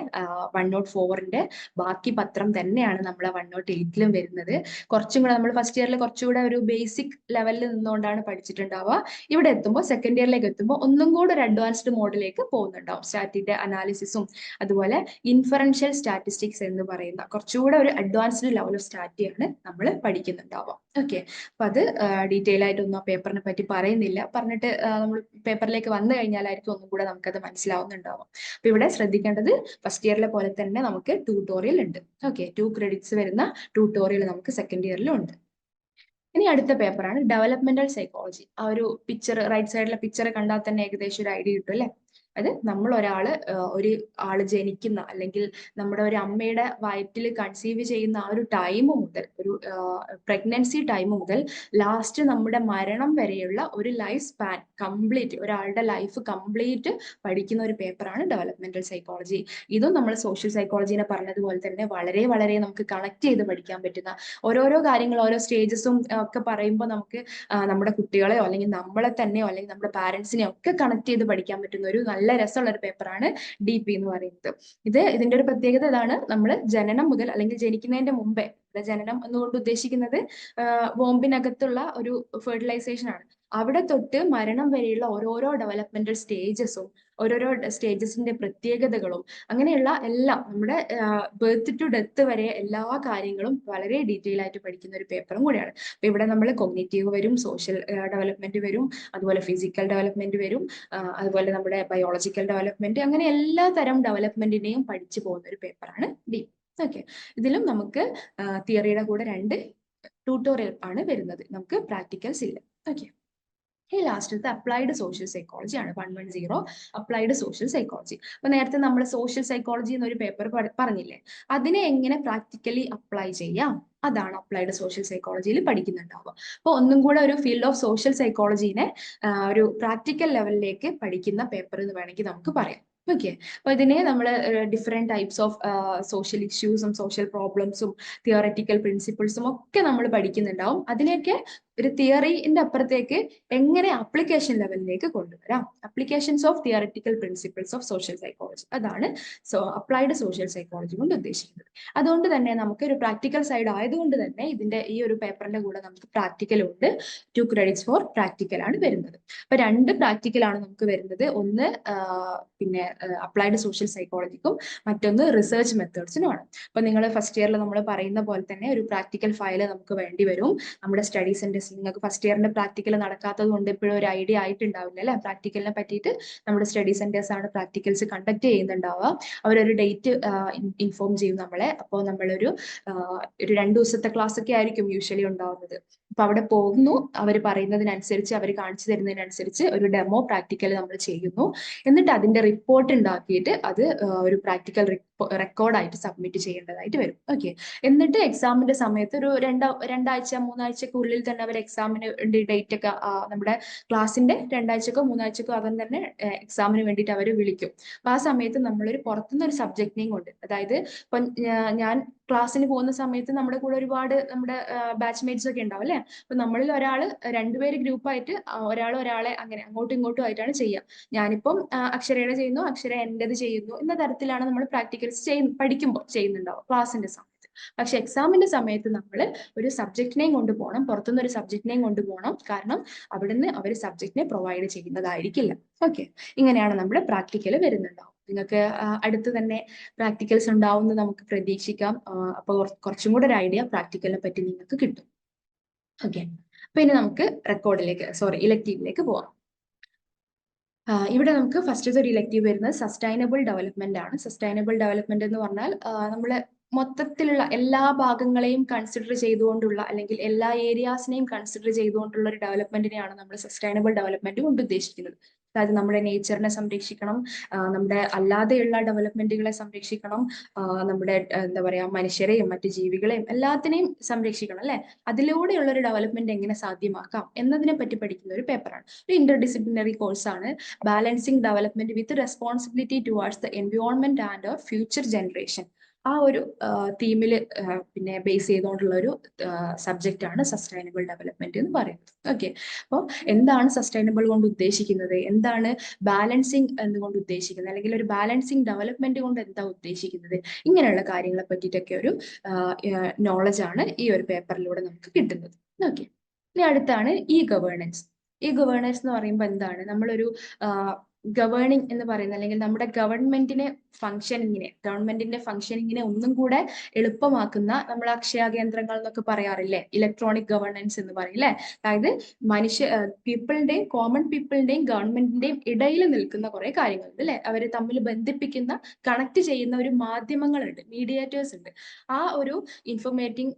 വൺ നോട്ട് ഫോറിന്റെ ബാക്കി പത്രം തന്നെയാണ് നമ്മൾ വൺ നോട്ട് എയ്റ്റിലും വരുന്നത്. കുറച്ചും കൂടെ നമ്മൾ ഫസ്റ്റ് ഇയറിൽ കുറച്ചുകൂടെ ഒരു ബേസിക് ലെവലിൽ നിന്നുകൊണ്ടാണ് പഠിച്ചിട്ടുണ്ടാവുക. ഇവിടെ എത്തുമ്പോൾ സെക്കൻഡ് ഇയറിലേക്ക് എത്തുമ്പോൾ ഒന്നും കൂടെ ഒരു അഡ്വാൻസ്ഡ് മോഡിലേക്ക് പോകുന്നുണ്ടാവും. സ്റ്റാറ്റിന്റെ അനാലിസിസും അതുപോലെ ഇൻഫറൻഷ്യൽ സ്റ്റാറ്റിസ്റ്റിക്സ് എന്ന് പറയുന്ന കുറച്ചുകൂടെ ഒരു അഡ്വാൻസ്ഡ് ലെവൽ ഓഫ് സ്റ്റാറ്റിയാണ് നമ്മൾ പഠിക്കുന്നുണ്ടാവുക. ഓക്കെ അപ്പൊ അത് ഡീറ്റെയിൽ ആയിട്ടൊന്നും ആ പേപ്പറിനെ പറ്റി പറയുന്നില്ല. പറഞ്ഞിട്ട് നമ്മൾ പേപ്പറിലേക്ക് വന്നു കഴിഞ്ഞാലായിരിക്കും ഒന്നും കൂടെ നമുക്കത് മനസ്സിലാവുന്നുണ്ടാവും. അപ്പൊ ഇവിടെ ശ്രദ്ധിക്കേണ്ടത് ഫസ്റ്റ് ഇയറിലെ പോലെ തന്നെ നമുക്ക് ട്യൂട്ടോറിയൽ ഉണ്ട്. ഓക്കെ ടു ക്രെഡിറ്റ്സ് വരുന്ന ട്യൂട്ടോറിയൽ നമുക്ക് സെക്കൻഡ് ഇയറിലും ഉണ്ട്. ഇനി അടുത്ത പേപ്പറാണ് ഡെവലപ്മെന്റൽ സൈക്കോളജി ആ ഒരു പിക്ചർ റൈറ്റ് സൈഡിലെ പിക്ചർ കണ്ടാൽ തന്നെ ഏകദേശം ഒരു ഐഡിയ കിട്ടും അല്ലെ? അത് നമ്മൾ ഒരാൾ ഒരു ആൾ ജനിക്കുന്ന അല്ലെങ്കിൽ നമ്മുടെ ഒരു അമ്മയുടെ വയറ്റിൽ കൺസീവ് ചെയ്യുന്ന ആ ഒരു ടൈം മുതൽ ഒരു പ്രഗ്നൻസി ടൈം മുതൽ ലാസ്റ്റ് നമ്മുടെ മരണം വരെയുള്ള ഒരു ലൈഫ് സ്പാൻ കംപ്ലീറ്റ് ഒരാളുടെ ലൈഫ് കംപ്ലീറ്റ് പഠിക്കുന്ന ഒരു പേപ്പറാണ് ഡെവലപ്മെന്റൽ സൈക്കോളജി ഇതും നമ്മൾ സോഷ്യൽ സൈക്കോളജിനെ പറഞ്ഞതുപോലെ തന്നെ വളരെ വളരെ നമുക്ക് കണക്ട് ചെയ്ത് പഠിക്കാൻ പറ്റുന്ന ഓരോരോ കാര്യങ്ങൾ ഓരോ സ്റ്റേജസും ഒക്കെ പറയുമ്പോൾ നമുക്ക് നമ്മുടെ കുട്ടികളെയോ അല്ലെങ്കിൽ നമ്മളെ തന്നെയോ അല്ലെങ്കിൽ നമ്മുടെ പാരന്റ്സിനെയോ ഒക്കെ കണക്ട് ചെയ്ത് പഠിക്കാൻ പറ്റുന്ന ഒരു രസമുള്ള ഒരു പേപ്പറാണ് ഡി പി എന്ന് പറയുന്നത്. ഇത് ഇതിന്റെ ഒരു പ്രത്യേകത ഇതാണ്. നമ്മൾ ജനനം മുതൽ അല്ലെങ്കിൽ ജനിക്കുന്നതിന്റെ മുമ്പേ ജനനം എന്നുകൊണ്ട് ഉദ്ദേശിക്കുന്നത് വോമ്പിനകത്തുള്ള ഒരു ഫെർട്ടിലൈസേഷൻ ആണ്. അവിടെ തൊട്ട് മരണം വരെയുള്ള ഓരോരോ ഡെവലപ്മെന്റൽ സ്റ്റേജസും ഓരോരോ സ്റ്റേജസിന്റെ പ്രത്യേകതകളും അങ്ങനെയുള്ള എല്ലാം നമ്മുടെ ബർത്ത് ടു ഡെത്ത് വരെ എല്ലാ കാര്യങ്ങളും വളരെ ഡീറ്റെയിൽ ആയിട്ട് പഠിക്കുന്ന ഒരു പേപ്പറും കൂടിയാണ്. അപ്പൊ ഇവിടെ നമ്മൾ കൊഗ്നേറ്റീവ് വരും സോഷ്യൽ ഡെവലപ്മെന്റ് വരും അതുപോലെ ഫിസിക്കൽ ഡെവലപ്മെന്റ് വരും അതുപോലെ നമ്മുടെ ബയോളജിക്കൽ ഡെവലപ്മെന്റ് അങ്ങനെ എല്ലാ തരം ഡെവലപ്മെന്റിനെയും പഠിച്ചു പോകുന്ന ഒരു പേപ്പറാണ് ഡി ഓക്കെ ഇതിലും നമുക്ക് തിയറിയുടെ കൂടെ രണ്ട് ട്യൂട്ടോറിയൽ ആണ് വരുന്നത്. നമുക്ക് പ്രാക്ടിക്കൽസ് ഇല്ല ഓക്കെ ഈ ലാസ്റ്റത്തെ അപ്ലൈഡ് സോഷ്യൽ സൈക്കോളജി ആണ്. One one zero applied social psychology അപ്പൊ നേരത്തെ നമ്മൾ സോഷ്യൽ സൈക്കോളജി എന്നൊരു പേപ്പർ പറഞ്ഞില്ലേ? അതിനെ എങ്ങനെ പ്രാക്ടിക്കലി അപ്ലൈ ചെയ്യാം? അതാണ് അപ്ലൈഡ് സോഷ്യൽ സൈക്കോളജിയിൽ പഠിക്കുന്നുണ്ടാവുക. അപ്പോൾ ഒന്നും കൂടെ ഒരു ഫീൽഡ് ഓഫ് സോഷ്യൽ സൈക്കോളജീനെ ഒരു പ്രാക്ടിക്കൽ ലെവലിലേക്ക് പഠിക്കുന്ന പേപ്പർ എന്ന് വേണമെങ്കിൽ നമുക്ക് പറയാം. ഓക്കെ അപ്പൊ ഇതിനെ നമ്മൾ ഡിഫറെന്റ് ടൈപ്സ് ഓഫ് സോഷ്യൽ ഇഷ്യൂസും സോഷ്യൽ പ്രോബ്ലംസും തിയോറിറ്റിക്കൽ പ്രിൻസിപ്പിൾസും ഒക്കെ നമ്മൾ പഠിക്കുന്നുണ്ടാവും. അതിനെയൊക്കെ ഒരു തിയറിന്റെ അപ്പുറത്തേക്ക് എങ്ങനെ അപ്ലിക്കേഷൻ ലെവലിലേക്ക് കൊണ്ടുവരാം? Applications of theoretical principles of social psychology അതാണ് സോ അപ്ലൈഡ് സോഷ്യൽ സൈക്കോളജി കൊണ്ട് ഉദ്ദേശിക്കുന്നത്. അതുകൊണ്ട് തന്നെ നമുക്ക് ഒരു പ്രാക്ടിക്കൽ സൈഡ് ആയതുകൊണ്ട് തന്നെ ഇതിന്റെ ഈ ഒരു പേപ്പറിന്റെ കൂടെ നമുക്ക് പ്രാക്ടിക്കൽ ഉണ്ട്. ടു ക്രെഡിറ്റ്സ് ഫോർ പ്രാക്ടിക്കൽ ആണ് വരുന്നത്. അപ്പൊ രണ്ട് പ്രാക്ടിക്കൽ ആണ് നമുക്ക് വരുന്നത്. ഒന്ന് പിന്നെ അപ്ലൈഡ് സോഷ്യൽ സൈക്കോളജിക്കും മറ്റൊന്ന് റിസർച്ച് മെത്തേഡ്സിനുമാണ് അപ്പൊ നിങ്ങൾ ഫസ്റ്റ് ഇയറിൽ നമ്മൾ പറയുന്ന പോലെ തന്നെ ഒരു പ്രാക്ടിക്കൽ ഫയൽ നമുക്ക് വേണ്ടി വരും. നമ്മുടെ സ്റ്റഡി നിങ്ങൾക്ക് ഫസ്റ്റ് ഇയറിന്റെ പ്രാക്ടിക്കൽ നടക്കാത്തത് കൊണ്ട് ഇപ്പോഴും ഒരു ഐഡിയ ആയിട്ടുണ്ടാവില്ല അല്ലെ? പ്രാക്ടിക്കലിനെ പറ്റിയിട്ട് നമ്മുടെ സ്റ്റഡി സെന്റേഴ്സ് ആണ് പ്രാക്ടിക്കൽസ് കണ്ടക്ട് ചെയ്യുന്നുണ്ടാവുക. അവരൊരു ഡേറ്റ് ഇൻഫോം ചെയ്യും നമ്മളെ. അപ്പോൾ നമ്മളൊരു ഒരു രണ്ട് ദിവസത്തെ ക്ലാസ് ഒക്കെ ആയിരിക്കും യൂഷ്വലി ഉണ്ടാവുന്നത്. അപ്പൊ അവിടെ പോകുന്നു. അവർ പറയുന്നതിനനുസരിച്ച് അവർ കാണിച്ചു തരുന്നതിനനുസരിച്ച് ഒരു ഡെമോ പ്രാക്ടിക്കൽ നമ്മൾ ചെയ്യുന്നു. എന്നിട്ട് അതിന്റെ റിപ്പോർട്ട് ഉണ്ടാക്കിയിട്ട് അത് ഒരു പ്രാക്ടിക്കൽ റെക്കോർഡായിട്ട് സബ്മിറ്റ് ചെയ്യേണ്ടതായിട്ട് വരും. ഓക്കെ എന്നിട്ട് എക്സാമിന്റെ സമയത്ത് ഒരു രണ്ട രണ്ടാഴ്ച മൂന്നാഴ്ചക്ക് ഉള്ളിൽ തന്നെ അവർ എക്സാമിന് വേണ്ടി ഡേറ്റ് ഒക്കെ നമ്മുടെ ക്ലാസ്സിന്റെ രണ്ടാഴ്ചക്കോ മൂന്നാഴ്ചക്കോ അവൻ തന്നെ എക്സാമിന് വേണ്ടിയിട്ട് അവർ വിളിക്കും. അപ്പൊ ആ സമയത്ത് നമ്മളൊരു പുറത്തുനിന്ന് ഒരു സബ്ജക്റ്റിനെയും കൊണ്ട് അതായത് ഇപ്പൊ ഞാൻ ക്ലാസ്സിന് പോകുന്ന സമയത്ത് നമ്മുടെ കൂടെ ഒരുപാട് നമ്മുടെ ബാച്ച്മേറ്റ്സ് ഒക്കെ ഉണ്ടാവും അല്ലെ? അപ്പൊ നമ്മളിൽ ഒരാൾ രണ്ടുപേര് ഗ്രൂപ്പായിട്ട് ഒരാൾ ഒരാളെ അങ്ങനെ അങ്ങോട്ടും ഇങ്ങോട്ടും ആയിട്ടാണ് ചെയ്യുക. ഞാനിപ്പം അക്ഷരയുടെ ചെയ്യുന്നു അക്ഷര എന്റെത് ചെയ്യുന്നു എന്ന തരത്തിലാണ് നമ്മൾ പ്രാക്ടിക്കൽസ് ചെയ്യുന്ന പഠിക്കുമ്പോൾ ചെയ്യുന്നുണ്ടാവും ക്ലാസ്സിന്റെ സമയത്ത് പക്ഷെ എക്സാമിന്റെ സമയത്ത് നമ്മൾ ഒരു സബ്ജക്റ്റിനെയും കൊണ്ടുപോകണം പുറത്തുനിന്ന് ഒരു സബ്ജക്റ്റിനെയും കൊണ്ടുപോകണം കാരണം അവിടുന്ന് അവർ സബ്ജക്റ്റിനെ പ്രൊവൈഡ് ചെയ്യുന്നതായിരിക്കില്ല. ഓക്കെ ഇങ്ങനെയാണ് നമ്മുടെ പ്രാക്ടിക്കൽ വരുന്നുണ്ടാവും. നിങ്ങൾക്ക് അടുത്ത് തന്നെ പ്രാക്ടിക്കൽസ് ഉണ്ടാവുമെന്ന് നമുക്ക് പ്രതീക്ഷിക്കാം. അപ്പോൾ കുറച്ചും കൂടെ ഒരു ഐഡിയ പ്രാക്ടിക്കലിനെ പറ്റി നിങ്ങൾക്ക് കിട്ടും. ഓക്കെ അപ്പൊ ഇനി നമുക്ക് റെക്കോർഡിലേക്ക് സോറി ഇലക്റ്റീവിലേക്ക് പോവാം. ഇവിടെ നമുക്ക് ഫസ്റ്റ് ഒരു ഇലക്റ്റീവ് വരുന്നത് സസ്റ്റൈനബിൾ ഡെവലപ്മെന്റ് ആണ്. സസ്റ്റൈനബിൾ ഡെവലപ്മെന്റ് എന്ന് പറഞ്ഞാൽ നമ്മൾ മൊത്തത്തിലുള്ള എല്ലാ ഭാഗങ്ങളെയും കൺസിഡർ ചെയ്തുകൊണ്ടുള്ള അല്ലെങ്കിൽ എല്ലാ ഏരിയാസിനെയും കൺസിഡർ ചെയ്തുകൊണ്ടുള്ള ഒരു ഡെവലപ്മെന്റിനെയാണ് നമ്മൾ സസ്റ്റൈനബിൾ ഡെവലപ്മെന്റ് കൊണ്ട് ഉദ്ദേശിക്കുന്നത്. അതായത് നമ്മുടെ നേച്ചറിനെ സംരക്ഷിക്കണം നമ്മുടെ അല്ലാതെയുള്ള ഡെവലപ്മെന്റുകളെ സംരക്ഷിക്കണം നമ്മുടെ എന്താ പറയാ മനുഷ്യരെയും മറ്റു ജീവികളെയും എല്ലാത്തിനെയും സംരക്ഷിക്കണം അല്ലെ? അതിലൂടെയുള്ള ഒരു ഡെവലപ്മെന്റ് എങ്ങനെ സാധ്യമാക്കാം എന്നതിനെ പറ്റി പഠിക്കുന്ന ഒരു പേപ്പറാണ് ഒരു ഇന്റർ ഡിസിപ്ലിനറി കോഴ്സാണ് balancing development with responsibility towards the environment and future generation ആ ഒരു തീമിൽ പിന്നെ ബേസ് ചെയ്തുകൊണ്ടുള്ള ഒരു സബ്ജക്റ്റ് ആണ് സസ്റ്റൈനബിൾ ഡെവലപ്മെന്റ് എന്ന് പറയുന്നത്. ഓക്കെ അപ്പോൾ എന്താണ് സസ്റ്റൈനബിൾ കൊണ്ട് ഉദ്ദേശിക്കുന്നത്? എന്താണ് ബാലൻസിങ് എന്നുകൊണ്ട് ഉദ്ദേശിക്കുന്നത്? അല്ലെങ്കിൽ ഒരു ബാലൻസിങ് ഡെവലപ്മെന്റ് കൊണ്ട് എന്താ ഉദ്ദേശിക്കുന്നത്? ഇങ്ങനെയുള്ള കാര്യങ്ങളെ പറ്റിയിട്ടൊക്കെ ഒരു നോളജ് ആണ് ഈ ഒരു പേപ്പറിലൂടെ നമുക്ക് കിട്ടുന്നത്. ഓക്കെ ഇനി അടുത്താണ് ഇ ഗവേണൻസ് ഇ ഗവേണൻസ് എന്ന് പറയുമ്പോൾ എന്താണ്? നമ്മളൊരു ഗവേണിംഗ് എന്ന് പറയുന്നത് അല്ലെങ്കിൽ നമ്മുടെ ഗവൺമെന്റിനെ ഫംഗ്ഷനിങ്ങിനെ ഗവൺമെന്റിന്റെ ഫങ്ഷനിങ്ങിനെ ഒന്നും കൂടെ എളുപ്പമാക്കുന്ന നമ്മൾ അക്ഷയ കേന്ദ്രങ്ങൾ എന്നൊക്കെ പറയാറില്ലേ? ഇലക്ട്രോണിക് ഗവർണൻസ് എന്ന് പറയില്ലേ അതായത് മനുഷ്യ പീപ്പിളിന്റെയും കോമൺ പീപ്പിളിന്റെയും ഗവൺമെന്റിന്റെയും ഇടയിൽ നിൽക്കുന്ന കുറെ കാര്യങ്ങളുണ്ട് അല്ലെ അവരെ തമ്മിൽ ബന്ധിപ്പിക്കുന്ന കണക്ട് ചെയ്യുന്ന ഒരു മാധ്യമങ്ങളുണ്ട് മീഡിയേറ്റേഴ്സ് ഉണ്ട്. ആ ഒരു ഇൻഫോർമേറ്റിംഗ്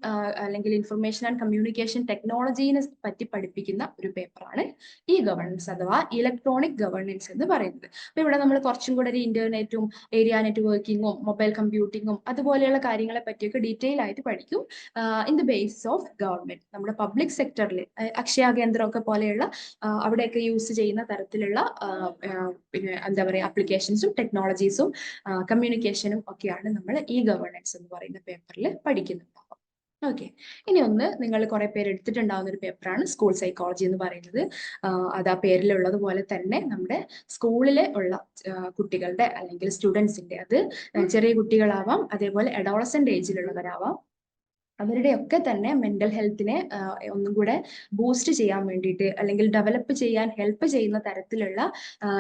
അല്ലെങ്കിൽ ഇൻഫർമേഷൻ ആൻഡ് കമ്മ്യൂണിക്കേഷൻ ടെക്നോളജീനെ പറ്റി പഠിപ്പിക്കുന്ന ഒരു പേപ്പറാണ് ഈ ഗവർണൻസ് അഥവാ ഇലക്ട്രോണിക് ഗവർണൻസ് എന്ന് പറയുന്നത്. അപ്പൊ ഇവിടെ നമ്മൾ കുറച്ചും കൂടെ ഒരു ഇന്റർനെറ്റും ഏരിയ നെറ്റ്വർക്കിങ്ങും മൊബൈൽ കമ്പ്യൂട്ടിങ്ങും അതുപോലെയുള്ള കാര്യങ്ങളെ പറ്റിയൊക്കെ ഡീറ്റെയിൽ ആയിട്ട് പഠിക്കും. In the base of government നമ്മുടെ പബ്ലിക് സെക്ടറിൽ അക്ഷയ കേന്ദ്രമൊക്കെ പോലെയുള്ള അവിടെയൊക്കെ യൂസ് ചെയ്യുന്ന തരത്തിലുള്ള പിന്നെ എന്താ പറയുക ആപ്ലിക്കേഷൻസും ടെക്നോളജീസും കമ്മ്യൂണിക്കേഷനും ഒക്കെയാണ് നമ്മൾ ഈ ഗവേണൻസ് എന്ന് പറയുന്ന പേപ്പറിൽ പഠിക്കുന്നുണ്ടാവുക ഓക്കെ ഇനി ഒന്ന് നിങ്ങൾ കുറെ പേര് എടുത്തിട്ടുണ്ടാവുന്ന ഒരു പേപ്പറാണ് സ്കൂൾ സൈക്കോളജി എന്ന് പറയുന്നത്. അത് ആ പേരിലുള്ളത് പോലെ തന്നെ നമ്മുടെ സ്കൂളിലെ ഉള്ള കുട്ടികളുടെ അല്ലെങ്കിൽ സ്റ്റുഡൻസിന്റെ അത് ചെറിയ കുട്ടികളാവാം അതേപോലെ അഡോളസെന്റ് ഏജിലുള്ളവരാവാം അവരുടെയൊക്കെ തന്നെ മെന്റൽ ഹെൽത്തിനെ ഒന്നും കൂടെ ബൂസ്റ്റ് ചെയ്യാൻ വേണ്ടിയിട്ട് അല്ലെങ്കിൽ ഡെവലപ്പ് ചെയ്യാൻ ഹെൽപ്പ് ചെയ്യുന്ന തരത്തിലുള്ള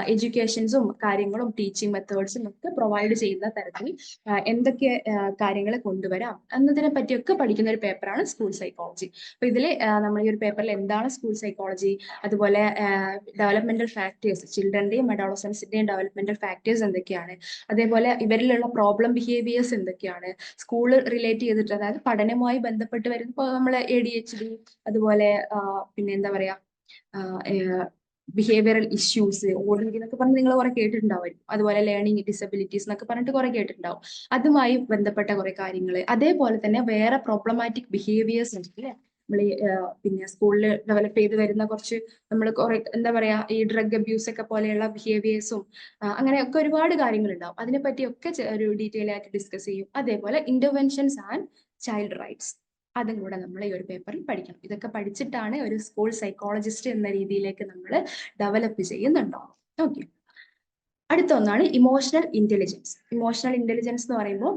എഡ്യൂക്കേഷൻസും കാര്യങ്ങളും ടീച്ചിങ് മെത്തേഡ്സും ഒക്കെ പ്രൊവൈഡ് ചെയ്യുന്ന തരത്തിൽ എന്തൊക്കെ കാര്യങ്ങൾ കൊണ്ടുവരാം എന്നതിനെ പറ്റിയൊക്കെ പഠിക്കുന്ന ഒരു പേപ്പറാണ് സ്കൂൾ സൈക്കോളജി അപ്പൊ ഇതിൽ നമ്മൾ ഈ ഒരു പേപ്പറിൽ എന്താണ് സ്കൂൾ സൈക്കോളജി അതുപോലെ ഡെവലപ്മെന്റൽ ഫാക്ടേഴ്സ് ചിൽഡ്രന്റെയും അഡോളസൻസിന്റെയും ഡെവലപ്മെന്റൽ ഫാക്ടേഴ്സ് എന്തൊക്കെയാണ് അതേപോലെ ഇവരിലുള്ള പ്രോബ്ലം ബിഹേവിയേഴ്സ് എന്തൊക്കെയാണ് സ്കൂൾ റിലേറ്റ് ചെയ്തിട്ട് അതായത് പഠനവുമായി ബന്ധപ്പെട്ട് വരുന്ന ഇപ്പോൾ നമ്മൾ എ ഡി എച്ച് ഡി അതുപോലെ പിന്നെ എന്താ പറയാ ബിഹേവിയറൽ ഇഷ്യൂസ് ഓർഡിനറി എന്നൊക്കെ പറഞ്ഞ് നിങ്ങൾ കുറെ കേട്ടിട്ടുണ്ടാവും. അതുപോലെ ലേണിംഗ് ഡിസബിലിറ്റീസ് എന്നൊക്കെ പറഞ്ഞിട്ട് കുറെ കേട്ടിട്ടുണ്ടാവും. അതുമായി ബന്ധപ്പെട്ട കുറെ കാര്യങ്ങൾ അതേപോലെ തന്നെ വേറെ പ്രോബ്ലമാറ്റിക് ബിഹേവിയേഴ്സ് ഉണ്ട് അല്ലെ നമ്മൾ പിന്നെ സ്കൂളിൽ ഡെവലപ്പ് ചെയ്ത് വരുന്ന കുറച്ച് നമ്മൾ കുറെ എന്താ പറയാ ഈ ഡ്രഗ് അബ്യൂസ് ഒക്കെ പോലെയുള്ള ബിഹേവിയേഴ്സും അങ്ങനെയൊക്കെ ഒരുപാട് കാര്യങ്ങളുണ്ടാവും. അതിനെ പറ്റിയൊക്കെ ഒക്കെ ഒരു ഡീറ്റെയിൽ ആയിട്ട് ഡിസ്കസ് ചെയ്യും. അതേപോലെ ഇന്റർവെൻഷൻസ് ആൻഡ് ചൈൽഡ് റൈറ്റ്സ് അതും കൂടെ നമ്മൾ ഈ ഒരു പേപ്പറിൽ പഠിക്കണം. ഇതൊക്കെ പഠിച്ചിട്ടാണ് ഒരു സ്കൂൾ സൈക്കോളജിസ്റ്റ് എന്ന രീതിയിലേക്ക് നമ്മൾ ഡെവലപ്പ് ചെയ്യുന്നുണ്ടോ? ഓക്കെ അടുത്ത ഒന്നാണ് ഇമോഷണൽ ഇന്റലിജൻസ് ഇമോഷണൽ ഇന്റലിജൻസ് എന്ന് പറയുമ്പോൾ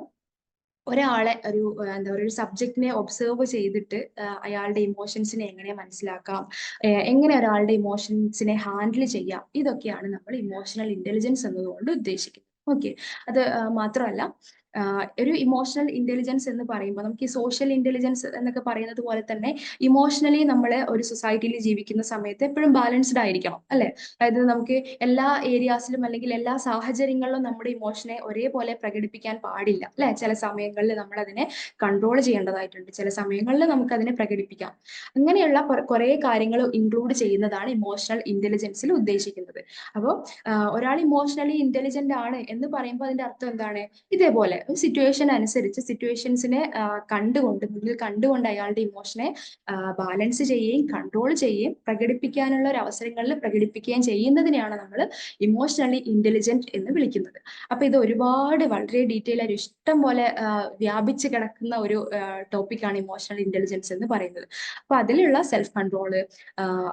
ഒരാളെ ഒരു എന്താ പറയുക ഒരു സബ്ജക്റ്റിനെ ഒബ്സേർവ് ചെയ്തിട്ട് അയാളുടെ ഇമോഷൻസിനെ എങ്ങനെ മനസ്സിലാക്കാം എങ്ങനെ ഒരാളുടെ ഇമോഷൻസിനെ ഹാൻഡിൽ ചെയ്യാം ഇതൊക്കെയാണ് നമ്മൾ ഇമോഷണൽ ഇന്റലിജൻസ് എന്നതുകൊണ്ട് ഉദ്ദേശിക്കുന്നത്. ഓക്കെ അത് മാത്രമല്ല ഒരു ഇമോഷണൽ ഇന്റലിജൻസ് എന്ന് പറയുമ്പോൾ നമുക്ക് ഈ സോഷ്യൽ ഇന്റലിജൻസ് എന്നൊക്കെ പറയുന്നത് പോലെ തന്നെ ഇമോഷണലി നമ്മൾ ഒരു സൊസൈറ്റിയിൽ ജീവിക്കുന്ന സമയത്ത് എപ്പോഴും ബാലൻസ്ഡ് ആയിരിക്കണം അല്ലെ? അതായത് നമുക്ക് എല്ലാ ഏരിയാസിലും അല്ലെങ്കിൽ എല്ലാ സാഹചര്യങ്ങളിലും നമ്മുടെ ഇമോഷനെ ഒരേപോലെ പ്രകടിപ്പിക്കാൻ പാടില്ല അല്ലെ? ചില സമയങ്ങളിൽ നമ്മൾ അതിനെ കൺട്രോൾ ചെയ്യേണ്ടതായിട്ടുണ്ട് ചില സമയങ്ങളിൽ നമുക്ക് അതിനെ പ്രകടിപ്പിക്കാം. അങ്ങനെയുള്ള കുറെ കാര്യങ്ങൾ ഇൻക്ലൂഡ് ചെയ്യുന്നതാണ് ഇമോഷണൽ ഇന്റലിജൻസിൽ ഉദ്ദേശിക്കുന്നത്. അപ്പോൾ ഒരാൾ ഇമോഷണലി ഇന്റലിജന്റ് ആണ് എന്ന് പറയുമ്പോൾ അതിന്റെ അർത്ഥം എന്താണ്? ഇതേപോലെ സിറ്റുവേഷൻ അനുസരിച്ച് സിറ്റുവേഷൻസിനെ കണ്ടുകൊണ്ട് മുന്നിൽ കണ്ടുകൊണ്ട് അയാളുടെ ഇമോഷനെ ബാലൻസ് ചെയ്യുകയും കൺട്രോൾ ചെയ്യുകയും പ്രകടിപ്പിക്കാനുള്ള ഒരു അവസരങ്ങളിൽ പ്രകടിപ്പിക്കുകയും ചെയ്യുന്നതിനെയാണ് നമ്മൾ ഇമോഷണലി ഇന്റലിജന്റ് എന്ന് വിളിക്കുന്നത്. അപ്പൊ ഇത് ഒരുപാട് വളരെ ഡീറ്റെയിൽ ആയിട്ട് ഇഷ്ടം പോലെ വ്യാപിച്ച് കിടക്കുന്ന ഒരു ടോപ്പിക്കാണ് ഇമോഷണൽ ഇന്റലിജൻസ് എന്ന് പറയുന്നത്. അപ്പൊ അതിലുള്ള സെൽഫ് കൺട്രോൾ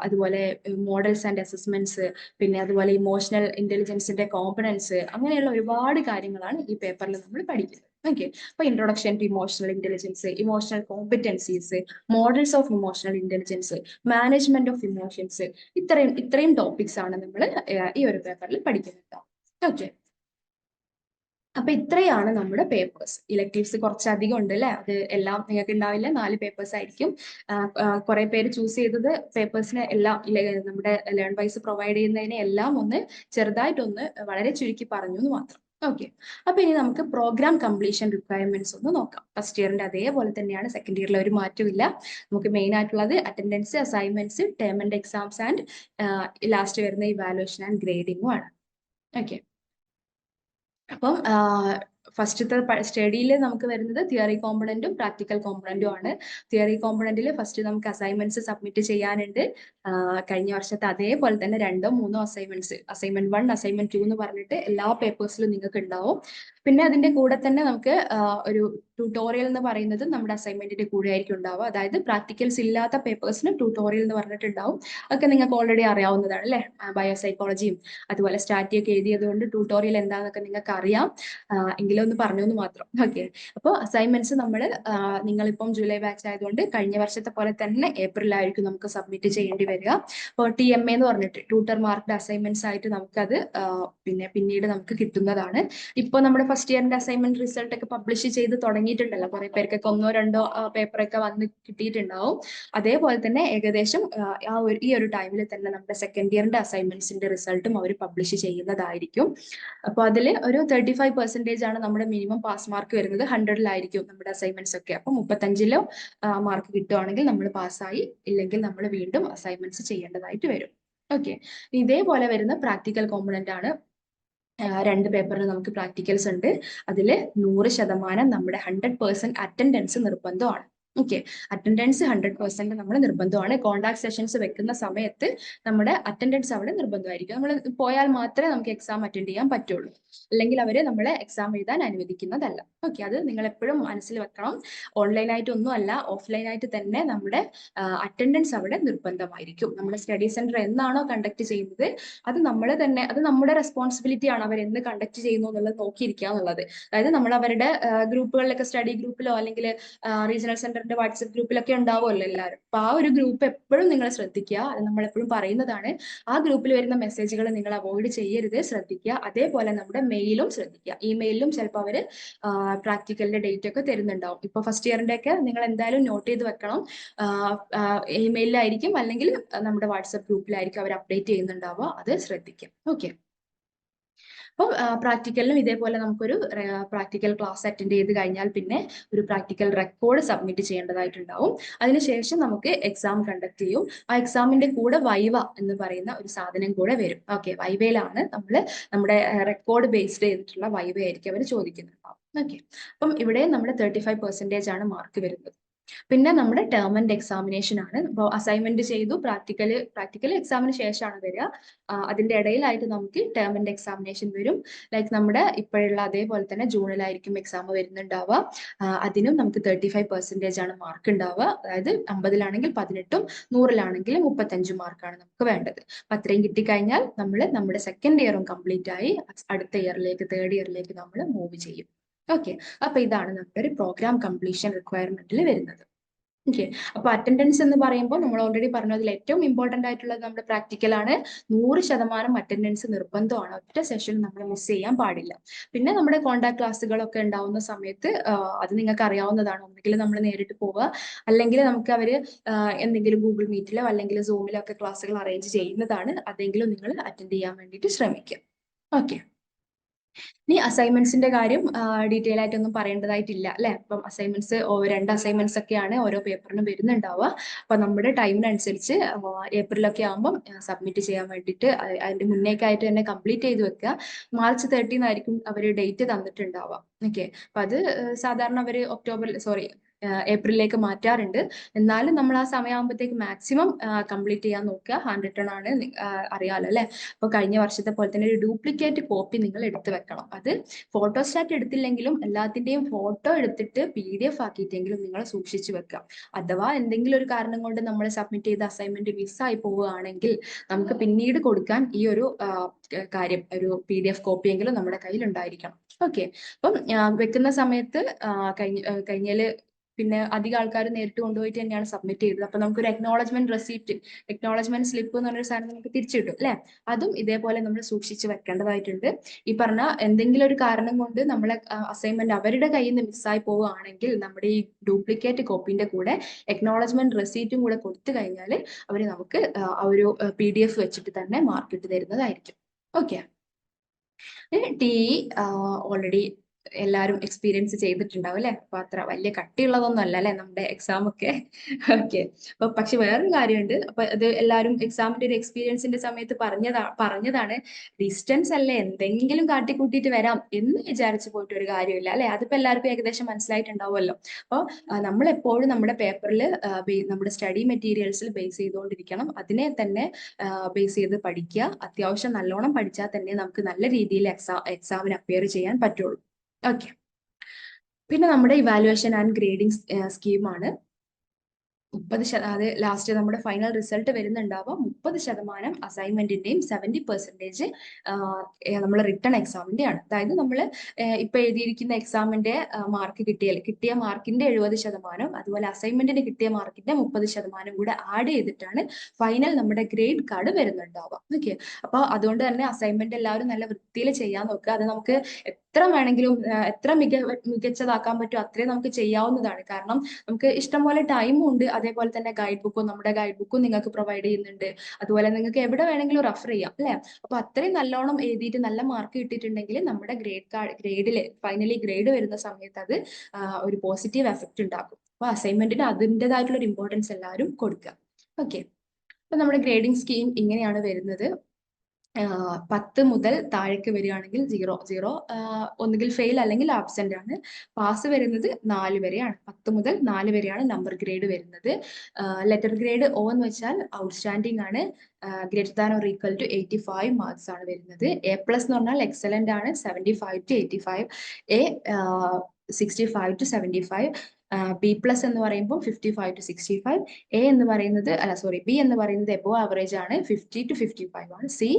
അതുപോലെ മോഡൽസ് ആൻഡ് അസസ്മെന്റ്സ് പിന്നെ അതുപോലെ ഇമോഷണൽ ഇന്റലിജൻസിന്റെ കോമ്പണൻസ് അങ്ങനെയുള്ള ഒരുപാട് കാര്യങ്ങളാണ് ഈ പേപ്പറിൽ നമ്മൾ പഠിക്കുന്നത്. ഓക്കെ അപ്പൊ introduction to emotional intelligence emotional competencies models of emotional intelligence management of emotions ഇത്രയും ഇത്രയും ടോപ്പിക്സ് ആണ് നമ്മൾ ഈ ഒരു പേപ്പറിൽ പഠിക്കുന്നത് ഓക്കെ അപ്പൊ ഇത്രയാണ് നമ്മുടെ പേപ്പേഴ്സ് ഇലക്ടീവ്സ് കുറച്ചധികം ഉണ്ട് അല്ലെ അത് എല്ലാം നിങ്ങൾക്ക് ഉണ്ടാവില്ല. നാല് പേപ്പേഴ്സ് ആയിരിക്കും. കുറെ പേര് ചൂസ് ചെയ്തത് പേപ്പേഴ്സിനെ എല്ലാം നമ്മുടെ ലേൺ വൈസ് പ്രൊവൈഡ് ചെയ്യുന്നതിനെ എല്ലാം ഒന്ന് ചെറുതായിട്ടൊന്ന് വളരെ ചുരുക്കി പറഞ്ഞു എന്ന് മാത്രം. ഓക്കെ അപ്പൊ ഇനി നമുക്ക് പ്രോഗ്രാം കംപ്ലീഷൻ റിക്വയർമെന്റ്സ് ഒന്ന് നോക്കാം. ഫസ്റ്റ് ഇയറിന്റെ അതേപോലെ തന്നെയാണ്. സെക്കൻഡ് ഇയറിൽ ഒരു മാറ്റമില്ല നമുക്ക് മെയിൻ ആയിട്ടുള്ളത് attendance assignments term and exams and last വരുന്ന ഇവാലുവേഷൻ ആൻഡ് ഗ്രേഡിംഗും ആണ്. ഓക്കെ അപ്പം ഫസ്റ്റത്തെ സ്റ്റഡിയിൽ നമുക്ക് വരുന്നത് തിയറി കോമ്പണന്റും പ്രാക്ടിക്കൽ കോമ്പണന്റും ആണ്. തിയറി കോമ്പണന്റിൽ ഫസ്റ്റ് നമുക്ക് അസൈൻമെന്റ്സ് സബ്മിറ്റ് ചെയ്യാനുണ്ട്. കഴിഞ്ഞ വർഷത്തെ അതേപോലെ തന്നെ രണ്ടോ മൂന്നോ assignments assignment one assignment two എന്ന് പറഞ്ഞിട്ട് എല്ലാ പേപ്പേഴ്സിലും നിങ്ങൾക്ക് ഉണ്ടാവും. പിന്നെ അതിന്റെ കൂടെ തന്നെ നമുക്ക് ഒരു ട്യൂട്ടോറിയൽ എന്ന് പറയുന്നത് നമ്മുടെ അസൈൻമെന്റിന്റെ കൂടെ ആയിരിക്കും ഉണ്ടാവുക. അതായത് പ്രാക്ടിക്കൽസ് ഇല്ലാത്ത പേപ്പേഴ്സിന് ട്യൂട്ടോറിയൽ എന്ന് പറഞ്ഞിട്ടുണ്ടാവും അതൊക്കെ നിങ്ങൾക്ക് ഓൾറെഡി അറിയാവുന്നതാണ് അല്ലെ? ബയോസൈക്കോളജിയും അതുപോലെ സ്റ്റാറ്റി ഒക്കെ എഴുതിയത് കൊണ്ട് ട്യൂട്ടോറിയൽ എന്താണെന്നൊക്കെ നിങ്ങൾക്ക് അറിയാം. എങ്കിലും ഒന്ന് പറഞ്ഞു എന്ന് മാത്രം. ഓക്കെ അപ്പോൾ അസൈൻമെന്റ്സ് നമ്മൾ നിങ്ങളിപ്പം ജൂലൈ ബാച്ച് ആയതുകൊണ്ട് കഴിഞ്ഞ വർഷത്തെ പോലെ തന്നെ ഏപ്രിലായിരിക്കും നമുക്ക് സബ്മിറ്റ് ചെയ്യേണ്ടി വരിക. അപ്പോൾ ടി എം എന്ന് പറഞ്ഞിട്ട് ട്യൂട്ടർ മാർക്ക്ഡ് അസൈൻമെന്റ്സ് ആയിട്ട് നമുക്കത് പിന്നെ പിന്നീട് നമുക്ക് കിട്ടുന്നതാണ്. ഇപ്പോൾ നമ്മുടെ ഫസ്റ്റ് ഇയറിന്റെ അസൈൻമെന്റ് റിസൾട്ട് ഒക്കെ പബ്ലിഷ് ചെയ്ത് തുടങ്ങിയിട്ടുണ്ടല്ലോ. കുറെ പേർക്കൊക്കെ ഒന്നോ രണ്ടോ പേപ്പറൊക്കെ വന്ന് കിട്ടിയിട്ടുണ്ടാവും. അതേപോലെ തന്നെ ഏകദേശം ആ, ഒരു ഈ ഒരു ടൈമിൽ തന്നെ നമ്മുടെ സെക്കൻഡ് ഇയറിന്റെ അസൈൻമെന്റ്സിന്റെ റിസൾട്ടും അവർ പബ്ലിഷ് ചെയ്യുന്നതായിരിക്കും. അപ്പോൾ അതിൽ ഒരു തേർട്ടി ഫൈവ് പെർസെന്റേജ് ആണ് നമ്മുടെ മിനിമം പാസ് മാർക്ക് വരുന്നത്. ഹൺഡ്രഡിലായിരിക്കും നമ്മുടെ അസൈൻമെന്റ്സ് ഒക്കെ. അപ്പം മുപ്പത്തഞ്ചിലോ മാർക്ക് കിട്ടുവാണെങ്കിൽ നമ്മൾ പാസ്സായി ഇല്ലെങ്കിൽ നമ്മൾ വീണ്ടും അസൈൻമെന്റ്സ് ചെയ്യേണ്ടതായിട്ട് വരും. ഓക്കെ ഇതേപോലെ വരുന്ന പ്രാക്ടിക്കൽ കോമ്പണന്റ് ആണ് രണ്ട് പേപ്പറിൽ നമുക്ക് പ്രാക്ടിക്കൽസ് ഉണ്ട്. അതിൽ നൂറ് ശതമാനം നമ്മുടെ ഹൺഡ്രഡ് പേഴ്സെന്റ് അറ്റൻഡൻസ് നിർബന്ധമാണ്. ഓക്കെ അറ്റൻഡൻസ് ഹൺഡ്രഡ് പെർസെന്റ് നമ്മൾ നിർബന്ധമാണ്. കോൺടാക്ട് സെഷൻസ് വെക്കുന്ന സമയത്ത് നമ്മുടെ അറ്റൻഡൻസ് അവിടെ നിർബന്ധമായിരിക്കും. നമ്മൾ പോയാൽ മാത്രമേ നമുക്ക് എക്സാം അറ്റൻഡ് ചെയ്യാൻ പറ്റുള്ളൂ. അല്ലെങ്കിൽ അവരെ നമ്മളെ എക്സാം എഴുതാൻ അനുവദിക്കുന്നതല്ല. ഓക്കെ അത് നിങ്ങൾ എപ്പോഴും മനസ്സിൽ വെക്കണം. ഓൺലൈനായിട്ട് ഒന്നും അല്ല ഓഫ്ലൈനായിട്ട് തന്നെ നമ്മുടെ അറ്റൻഡൻസ് അവിടെ നിർബന്ധമായിരിക്കും. നമ്മുടെ സ്റ്റഡി സെന്റർ എന്നാണോ കണ്ടക്ട് ചെയ്യുന്നത്? അത് നമ്മൾ തന്നെ അത് നമ്മുടെ റെസ്പോൺസിബിലിറ്റി ആണ് അവർ എന്ന് കണ്ടക്ട് ചെയ്യുന്നു എന്നുള്ളത് നോക്കിയിരിക്കുക എന്നുള്ളത്. അതായത് നമ്മൾ അവരുടെ ഗ്രൂപ്പുകളിലൊക്കെ സ്റ്റഡി ഗ്രൂപ്പിലോ അല്ലെങ്കിൽ റീജിയണൽ സെന്ററിന്റെ വാട്സപ്പ് ഗ്രൂപ്പിലൊക്കെ ഉണ്ടാവുമല്ലോ എല്ലാവരും. അപ്പൊ ആ ഒരു ഗ്രൂപ്പ് എപ്പോഴും നിങ്ങൾ ശ്രദ്ധിക്കുക അത് നമ്മൾ എപ്പോഴും പറയുന്നതാണ്. ആ ഗ്രൂപ്പിൽ വരുന്ന മെസ്സേജുകൾ നിങ്ങൾ അവോയ്ഡ് ചെയ്യരുത്. ശ്രദ്ധിക്കുക. അതേപോലെ നമ്മുടെ മെയിലും ശ്രദ്ധിക്കുക. ഇമെയിലും ചിലപ്പോൾ അവർ പ്രാക്ടിക്കലിന്റെ ഡേറ്റ് ഒക്കെ തരുന്നുണ്ടാവും. ഇപ്പൊ ഫസ്റ്റ് ഇയറിന്റെ ഒക്കെ നിങ്ങൾ എന്തായാലും നോട്ട് ചെയ്ത് വെക്കണം. ഇമെയിലായിരിക്കും അല്ലെങ്കിൽ നമ്മുടെ വാട്സപ്പ് ഗ്രൂപ്പിലായിരിക്കും അവർ അപ്ഡേറ്റ് ചെയ്യുന്നുണ്ടാവുക. അത് ശ്രദ്ധിക്കുക. ഓക്കെ. അപ്പം പ്രാക്ടിക്കലിനും ഇതേപോലെ നമുക്കൊരു പ്രാക്ടിക്കൽ ക്ലാസ് അറ്റൻഡ് ചെയ്ത് കഴിഞ്ഞാൽ പിന്നെ ഒരു പ്രാക്ടിക്കൽ റെക്കോർഡ് സബ്മിറ്റ് ചെയ്യേണ്ടതായിട്ടുണ്ടാവും. അതിനുശേഷം നമുക്ക് എക്സാം കണ്ടക്ട് ചെയ്യും. ആ എക്സാമിന്റെ കൂടെ വൈവ എന്ന് പറയുന്ന ഒരു സാധനം കൂടെ വരും. ഓക്കെ വൈവയിലാണ് നമ്മൾ നമ്മുടെ റെക്കോർഡ് ബേസ്ഡ് ചെയ്തിട്ടുള്ള വൈവ ആയിരിക്കും അവർ ചോദിക്കുന്നുണ്ടാവും ഓക്കെ അപ്പം ഇവിടെ നമ്മുടെ തേർട്ടി ഫൈവ് പെർസെന്റേജ് ആണ് മാർക്ക് വരുന്നത്. പിന്നെ നമ്മുടെ ടേം ആൻഡ് എക്സാമിനേഷൻ ആണ്. ഇപ്പോൾ അസൈൻമെന്റ് ചെയ്തു പ്രാക്ടിക്കൽ പ്രാക്ടിക്കൽ എക്സാമിന് ശേഷമാണ് വരിക. അതിന്റെ ഇടയിലായിട്ട് നമുക്ക് ടേം ആൻഡ് എക്സാമിനേഷൻ വരും. ലൈക്ക് നമ്മുടെ ഇപ്പോഴുള്ള അതേപോലെ തന്നെ ജൂണിലായിരിക്കും എക്സാം വരുന്നുണ്ടാവുക. അതിനും നമുക്ക് തേർട്ടി ഫൈവ് പെർസെന്റേജ് ആണ് മാർക്ക് ഉണ്ടാവുക. അതായത് അമ്പതിലാണെങ്കിൽ പതിനെട്ടും നൂറിലാണെങ്കിൽ മുപ്പത്തഞ്ചും മാർക്കാണ് നമുക്ക് വേണ്ടത്. അപ്പൊ അത്രയും കിട്ടിക്കഴിഞ്ഞാൽ നമ്മൾ നമ്മുടെ സെക്കൻഡ് ഇയറും കംപ്ലീറ്റ് ആയി. അടുത്ത ഇയറിലേക്ക് തേർഡ് ഇയറിലേക്ക് നമ്മൾ മൂവ് ചെയ്യും. ഓക്കെ അപ്പൊ ഇതാണ് നമ്മുടെ ഒരു പ്രോഗ്രാം കംപ്ലീഷൻ റിക്വയർമെന്റിൽ വരുന്നത്. ഓക്കെ അപ്പൊ അറ്റൻഡൻസ് എന്ന് പറയുമ്പോൾ നമ്മൾ ഓൾറെഡി പറഞ്ഞു അതിൽ ഏറ്റവും ഇമ്പോർട്ടന്റ് ആയിട്ടുള്ളത് നമ്മുടെ പ്രാക്ടിക്കൽ ആണ്. നൂറ് ശതമാനം അറ്റൻഡൻസ് നിർബന്ധമാണ്. ഒറ്റ സെഷൻ നമ്മൾ മിസ് ചെയ്യാൻ പാടില്ല. പിന്നെ നമ്മുടെ കോണ്ടാക്ട് ക്ലാസ്സുകളൊക്കെ ഉണ്ടാവുന്ന സമയത്ത് അത് നിങ്ങൾക്ക് അറിയാവുന്നതാണ്. ഒന്നുകിൽ നമ്മൾ നേരിട്ട് പോവുക. അല്ലെങ്കിൽ നമുക്ക് അവർ എന്തെങ്കിലും ഗൂഗിൾ മീറ്റിലോ അല്ലെങ്കിൽ സൂമിലോ ഒക്കെ ക്ലാസ്സുകൾ അറേഞ്ച് ചെയ്യുന്നതാണ്. അതെങ്കിലും നിങ്ങൾ അറ്റൻഡ് ചെയ്യാൻ വേണ്ടിയിട്ട് ശ്രമിക്കുക. ഓക്കെ ഇനി അസൈൻമെന്റ്സിന്റെ കാര്യം ഡീറ്റെയിൽ ആയിട്ടൊന്നും പറയേണ്ടതായിട്ടില്ല അല്ലെ? അപ്പം അസൈൻമെന്റ്സ് രണ്ട് അസൈൻമെന്റ്സ് ഒക്കെയാണ് ഓരോ പേപ്പറിനും വരുന്നുണ്ടാവുക. അപ്പൊ നമ്മുടെ ടൈമിനനുസരിച്ച് ഏപ്രിലൊക്കെ ആകുമ്പോൾ സബ്മിറ്റ് ചെയ്യാൻ വേണ്ടിയിട്ട് അതിന്റെ മുന്നേക്ക് ആയിട്ട് തന്നെ കംപ്ലീറ്റ് ചെയ്ത് വെക്കുക. മാർച്ച് തേർട്ടീന്നായിരിക്കും അവർ ഡേറ്റ് തന്നിട്ടുണ്ടാവുക. ഓക്കെ അപ്പൊ അത് സാധാരണ അവർ ഒക്ടോബർ സോറി ഏപ്രിലിലേക്ക് മാറ്റാറുണ്ട്. എന്നാലും നമ്മൾ ആ സമയമാകുമ്പോഴത്തേക്ക് മാക്സിമം കംപ്ലീറ്റ് ചെയ്യാൻ നോക്കുക. ഹാൻഡ് റിട്ടേൺ ആണ് അറിയാലോ അല്ലെ? അപ്പൊ കഴിഞ്ഞ വർഷത്തെ പോലെ തന്നെ ഒരു ഡ്യൂപ്ലിക്കേറ്റ് കോപ്പി നിങ്ങൾ എടുത്തു വെക്കണം. അത് ഫോട്ടോസ്റ്റാറ്റ് എടുത്തില്ലെങ്കിലും എല്ലാത്തിന്റെയും ഫോട്ടോ എടുത്തിട്ട് പി ഡി എഫ് ആക്കിയിട്ടെങ്കിലും നിങ്ങൾ സൂക്ഷിച്ചു വെക്കുക. അഥവാ എന്തെങ്കിലും ഒരു കാരണം കൊണ്ട് നമ്മൾ സബ്മിറ്റ് ചെയ്ത അസൈൻമെന്റ് മിസ് ആയി പോവുകയാണെങ്കിൽ നമുക്ക് പിന്നീട് കൊടുക്കാൻ ഈ ഒരു കാര്യം ഒരു പി ഡി എഫ് കോപ്പിയെങ്കിലും നമ്മുടെ കയ്യിൽ ഉണ്ടായിരിക്കണം ഓക്കെ അപ്പം വെക്കുന്ന സമയത്ത് കഴിഞ്ഞ കഴിഞ്ഞാൽ പിന്നെ അധികം ആൾക്കാർ നേരിട്ട് കൊണ്ടുപോയിട്ട് തന്നെയാണ് സബ്മിറ്റ് ചെയ്തത്. അപ്പൊ നമുക്കൊരു അക്നോളജ്മെന്റ് റെസീപ്റ്റ് അക്നോളജ്മെന്റ് സ്ലിപ്പ് എന്ന് പറഞ്ഞൊരു സാധനം നമുക്ക് തിരിച്ചു കിട്ടും അല്ലെ? അതും ഇതേപോലെ നമ്മൾ സൂക്ഷിച്ച് വെക്കേണ്ടതായിട്ടുണ്ട്. ഈ പറഞ്ഞ എന്തെങ്കിലും ഒരു കാരണം കൊണ്ട് നമ്മളെ അസൈൻമെന്റ് അവരുടെ കയ്യിൽ നിന്ന് മിസ്സായി പോവുകയാണെങ്കിൽ നമ്മുടെ ഈ ഡ്യൂപ്ലിക്കേറ്റ് കോപ്പിന്റെ കൂടെ എക്നോളജ്മെന്റ് റെസീറ്റും കൂടെ കൊടുത്തു കഴിഞ്ഞാൽ അവർ നമുക്ക് ആ ഒരു പി ഡി എഫ് വെച്ചിട്ട് തന്നെ മാർക്കിട്ട് തരുന്നതായിരിക്കും. ഓക്കെ ടി ഓൾറെഡി എല്ലാവരും എക്സ്പീരിയൻസ് ചെയ്തിട്ടുണ്ടാവും അല്ലെ? അപ്പൊ അത്ര വലിയ കട്ടിയുള്ളതൊന്നും അല്ല അല്ലെ നമ്മുടെ എക്സാം ഒക്കെ? ഓക്കെ അപ്പൊ പക്ഷെ വേറൊരു കാര്യമുണ്ട്. അപ്പൊ അത് എല്ലാവരും എക്സാമിന്റെ ഒരു എക്സ്പീരിയൻസിന്റെ സമയത്ത് പറഞ്ഞതാ പറഞ്ഞതാണ് ഡിസ്റ്റൻസ് അല്ലേ? എന്തെങ്കിലും കാട്ടിക്കൂട്ടിയിട്ട് വരാം എന്ന് വിചാരിച്ചു പോയിട്ട് ഒരു കാര്യമില്ല അല്ലെ? അതിപ്പോ എല്ലാവർക്കും ഏകദേശം മനസ്സിലായിട്ടുണ്ടാവുമല്ലോ. അപ്പോൾ നമ്മൾ എപ്പോഴും നമ്മുടെ പേപ്പറിൽ നമ്മുടെ സ്റ്റഡി മെറ്റീരിയൽസിൽ ബേസ് ചെയ്തുകൊണ്ടിരിക്കണം. അതിനെ തന്നെ ബേസ് ചെയ്ത് പഠിക്കുക. അത്യാവശ്യം നല്ലോണം പഠിച്ചാൽ തന്നെ നമുക്ക് നല്ല രീതിയിൽ എക്സാം എക്സാമിന് അപ്പിയർ ചെയ്യാൻ പറ്റുള്ളൂ. ഓക്കെ പിന്നെ നമ്മുടെ ഇവാലുവേഷൻ ആൻഡ് ഗ്രേഡിംഗ് സ്കീമാണ് മുപ്പത് അത് ലാസ്റ്റ് നമ്മുടെ ഫൈനൽ റിസൾട്ട് വരുന്നുണ്ടാവുക മുപ്പത് ശതമാനം അസൈൻമെന്റിന്റെയും സെവന്റി പെർസെന്റേജ് നമ്മൾ റിട്ടേൺ എക്സാമിന്റെയാണ് അതായത് നമ്മൾ ഇപ്പൊ എഴുതിയിരിക്കുന്ന എക്സാമിന്റെ മാർക്ക് കിട്ടിയാൽ കിട്ടിയ മാർക്കിന്റെ എഴുപത് ശതമാനം അതുപോലെ അസൈൻമെന്റിന് കിട്ടിയ മാർക്കിന്റെ മുപ്പത് ശതമാനം കൂടെ ആഡ് ചെയ്തിട്ടാണ് ഫൈനൽ നമ്മുടെ ഗ്രേഡ് കാർഡ് വരുന്നുണ്ടാവുക. ഓക്കെ അപ്പൊ അതുകൊണ്ട് തന്നെ അസൈൻമെന്റ് എല്ലാവരും നല്ല വൃത്തിയിൽ ചെയ്യാൻ നോക്കുക. അത് നമുക്ക് എത്ര വേണമെങ്കിലും എത്ര മിക മികച്ചതാക്കാൻ പറ്റുമോ അത്രയും നമുക്ക് ചെയ്യാവുന്നതാണ്. കാരണം നമുക്ക് ഇഷ്ടംപോലെ ടൈമും ഉണ്ട്. അതേപോലെ തന്നെ ഗൈഡ് ബുക്കും നമ്മുടെ ഗൈഡ് ബുക്കും നിങ്ങൾക്ക് പ്രൊവൈഡ് ചെയ്യുന്നുണ്ട്. അതുപോലെ നിങ്ങൾക്ക് എവിടെ വേണമെങ്കിലും റെഫർ ചെയ്യാം അല്ലെ? അപ്പൊ അത്രയും നല്ലോണം എഴുതിയിട്ട് നല്ല മാർക്ക് കിട്ടിയിട്ടുണ്ടെങ്കിൽ നമ്മുടെ ഗ്രേഡ് കാർഡ് ഗ്രേഡിൽ ഫൈനലി ഗ്രേഡ് വരുന്ന സമയത്ത് അത് ഒരു പോസിറ്റീവ് എഫക്റ്റ് ഉണ്ടാക്കും. അപ്പൊ അസൈൻമെന്റിന് അതിന്റെതായിട്ടുള്ള ഒരു ഇമ്പോർട്ടൻസ് എല്ലാവരും കൊടുക്കുക. ഓക്കെ അപ്പൊ നമ്മുടെ ഗ്രേഡിംഗ് സ്കീം ഇങ്ങനെയാണ് വരുന്നത്. പത്ത് മുതൽ താഴേക്ക് വരികയാണെങ്കിൽ സീറോ സീറോ ഒന്നുകിൽ ഫെയിൽ അല്ലെങ്കിൽ ആബ്സെന്റ് ആണ്. പാസ് വരുന്നത് നാല് വരെയാണ്. പത്ത് മുതൽ നാല് വരെയാണ് നമ്പർ ഗ്രേഡ് വരുന്നത്. ലെറ്റർ ഗ്രേഡ് ഓ എന്ന് വെച്ചാൽ ഔട്ട്സ്റ്റാൻഡിംഗ് ആണ്. Greater than or equal to eighty five marks ആണ് വരുന്നത്. എ പ്ലസ് എന്ന് പറഞ്ഞാൽ എക്സലന്റ് ആണ്. Seventy five to eighty five A sixty five to seventy five B plus എന്ന് പറയുമ്പോൾ fifty five to sixty five A എന്ന് പറയുന്നത് അല്ല സോറി ബി എന്ന് പറയുന്നത് എബോ ആവറേജ് ആണ് ഫിഫ്റ്റി ടു ഫിഫ്റ്റി ഫൈവ് ആണ് C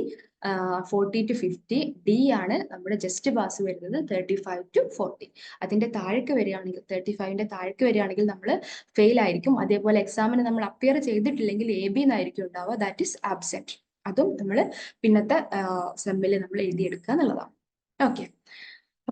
forty to fifty D ആണ് നമ്മുടെ ജസ്റ്റ് പാസ് വരുന്നത് തേർട്ടി ഫൈവ് ടു ഫോർട്ടി അതിന്റെ താഴേക്ക് വരികയാണെങ്കിൽ തേർട്ടി ഫൈവിന്റെ താഴേക്ക് വരികയാണെങ്കിൽ നമ്മൾ ഫെയിൽ ആയിരിക്കും. അതേപോലെ എക്സാമിന് നമ്മൾ അപ്പിയർ ചെയ്തിട്ടില്ലെങ്കിൽ എ ബി എന്നായിരിക്കും ഉണ്ടാവുക. ദാറ്റ് ഇസ് ആബ്സെന്റ് അതും നമ്മൾ പിന്നത്തെ സെമ്മിൽ നമ്മൾ എഴുതിയെടുക്കുക എന്നുള്ളതാണ്. ഓക്കെ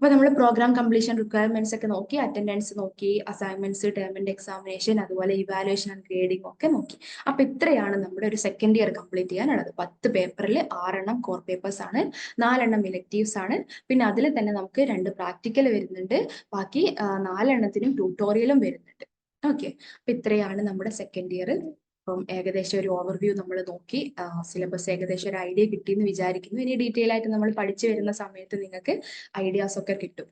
അപ്പൊ നമ്മൾ പ്രോഗ്രാം കംപ്ലീഷൻ റിക്വയർമെന്റ്സ് ഒക്കെ നോക്കി അറ്റൻഡൻസ് നോക്കി അസൈൻമെന്റ്സ് ടേമിന്റെ എക്സാമിനേഷൻ അതുപോലെ ഇവാലുവേഷൻ ആൻഡ് ഗ്രേഡിംഗ് ഒക്കെ നോക്കി. അപ്പൊ ഇത്രയാണ് നമ്മുടെ ഒരു സെക്കൻഡ് ഇയർ കംപ്ലീറ്റ് ചെയ്യാനുള്ളത്. പത്ത് പേപ്പറിൽ ആറെണ്ണം കോർ പേപ്പേഴ്സ് ആണ് നാലെണ്ണം ഇലക്റ്റീവ്സ് ആണ്. പിന്നെ അതിൽ തന്നെ നമുക്ക് രണ്ട് പ്രാക്ടിക്കൽ വരുന്നുണ്ട്. ബാക്കി നാലെണ്ണത്തിനും ട്യൂട്ടോറിയലും വരുന്നുണ്ട്. ഓക്കെ അപ്പൊ ഇത്രയാണ് നമ്മുടെ സെക്കൻഡ് ഇയർ അപ്പം ഏകദേശം ഒരു ഓവർവ്യൂ നമ്മൾ നോക്കി. സിലബസ് ഏകദേശം ഒരു ഐഡിയ കിട്ടിയെന്ന് വിചാരിക്കുന്നു. ഇനി ഡീറ്റെയിൽ ആയിട്ട് നമ്മൾ പഠിച്ചു വരുന്ന സമയത്ത് നിങ്ങൾക്ക് ഐഡിയാസ് ഒക്കെ കിട്ടും.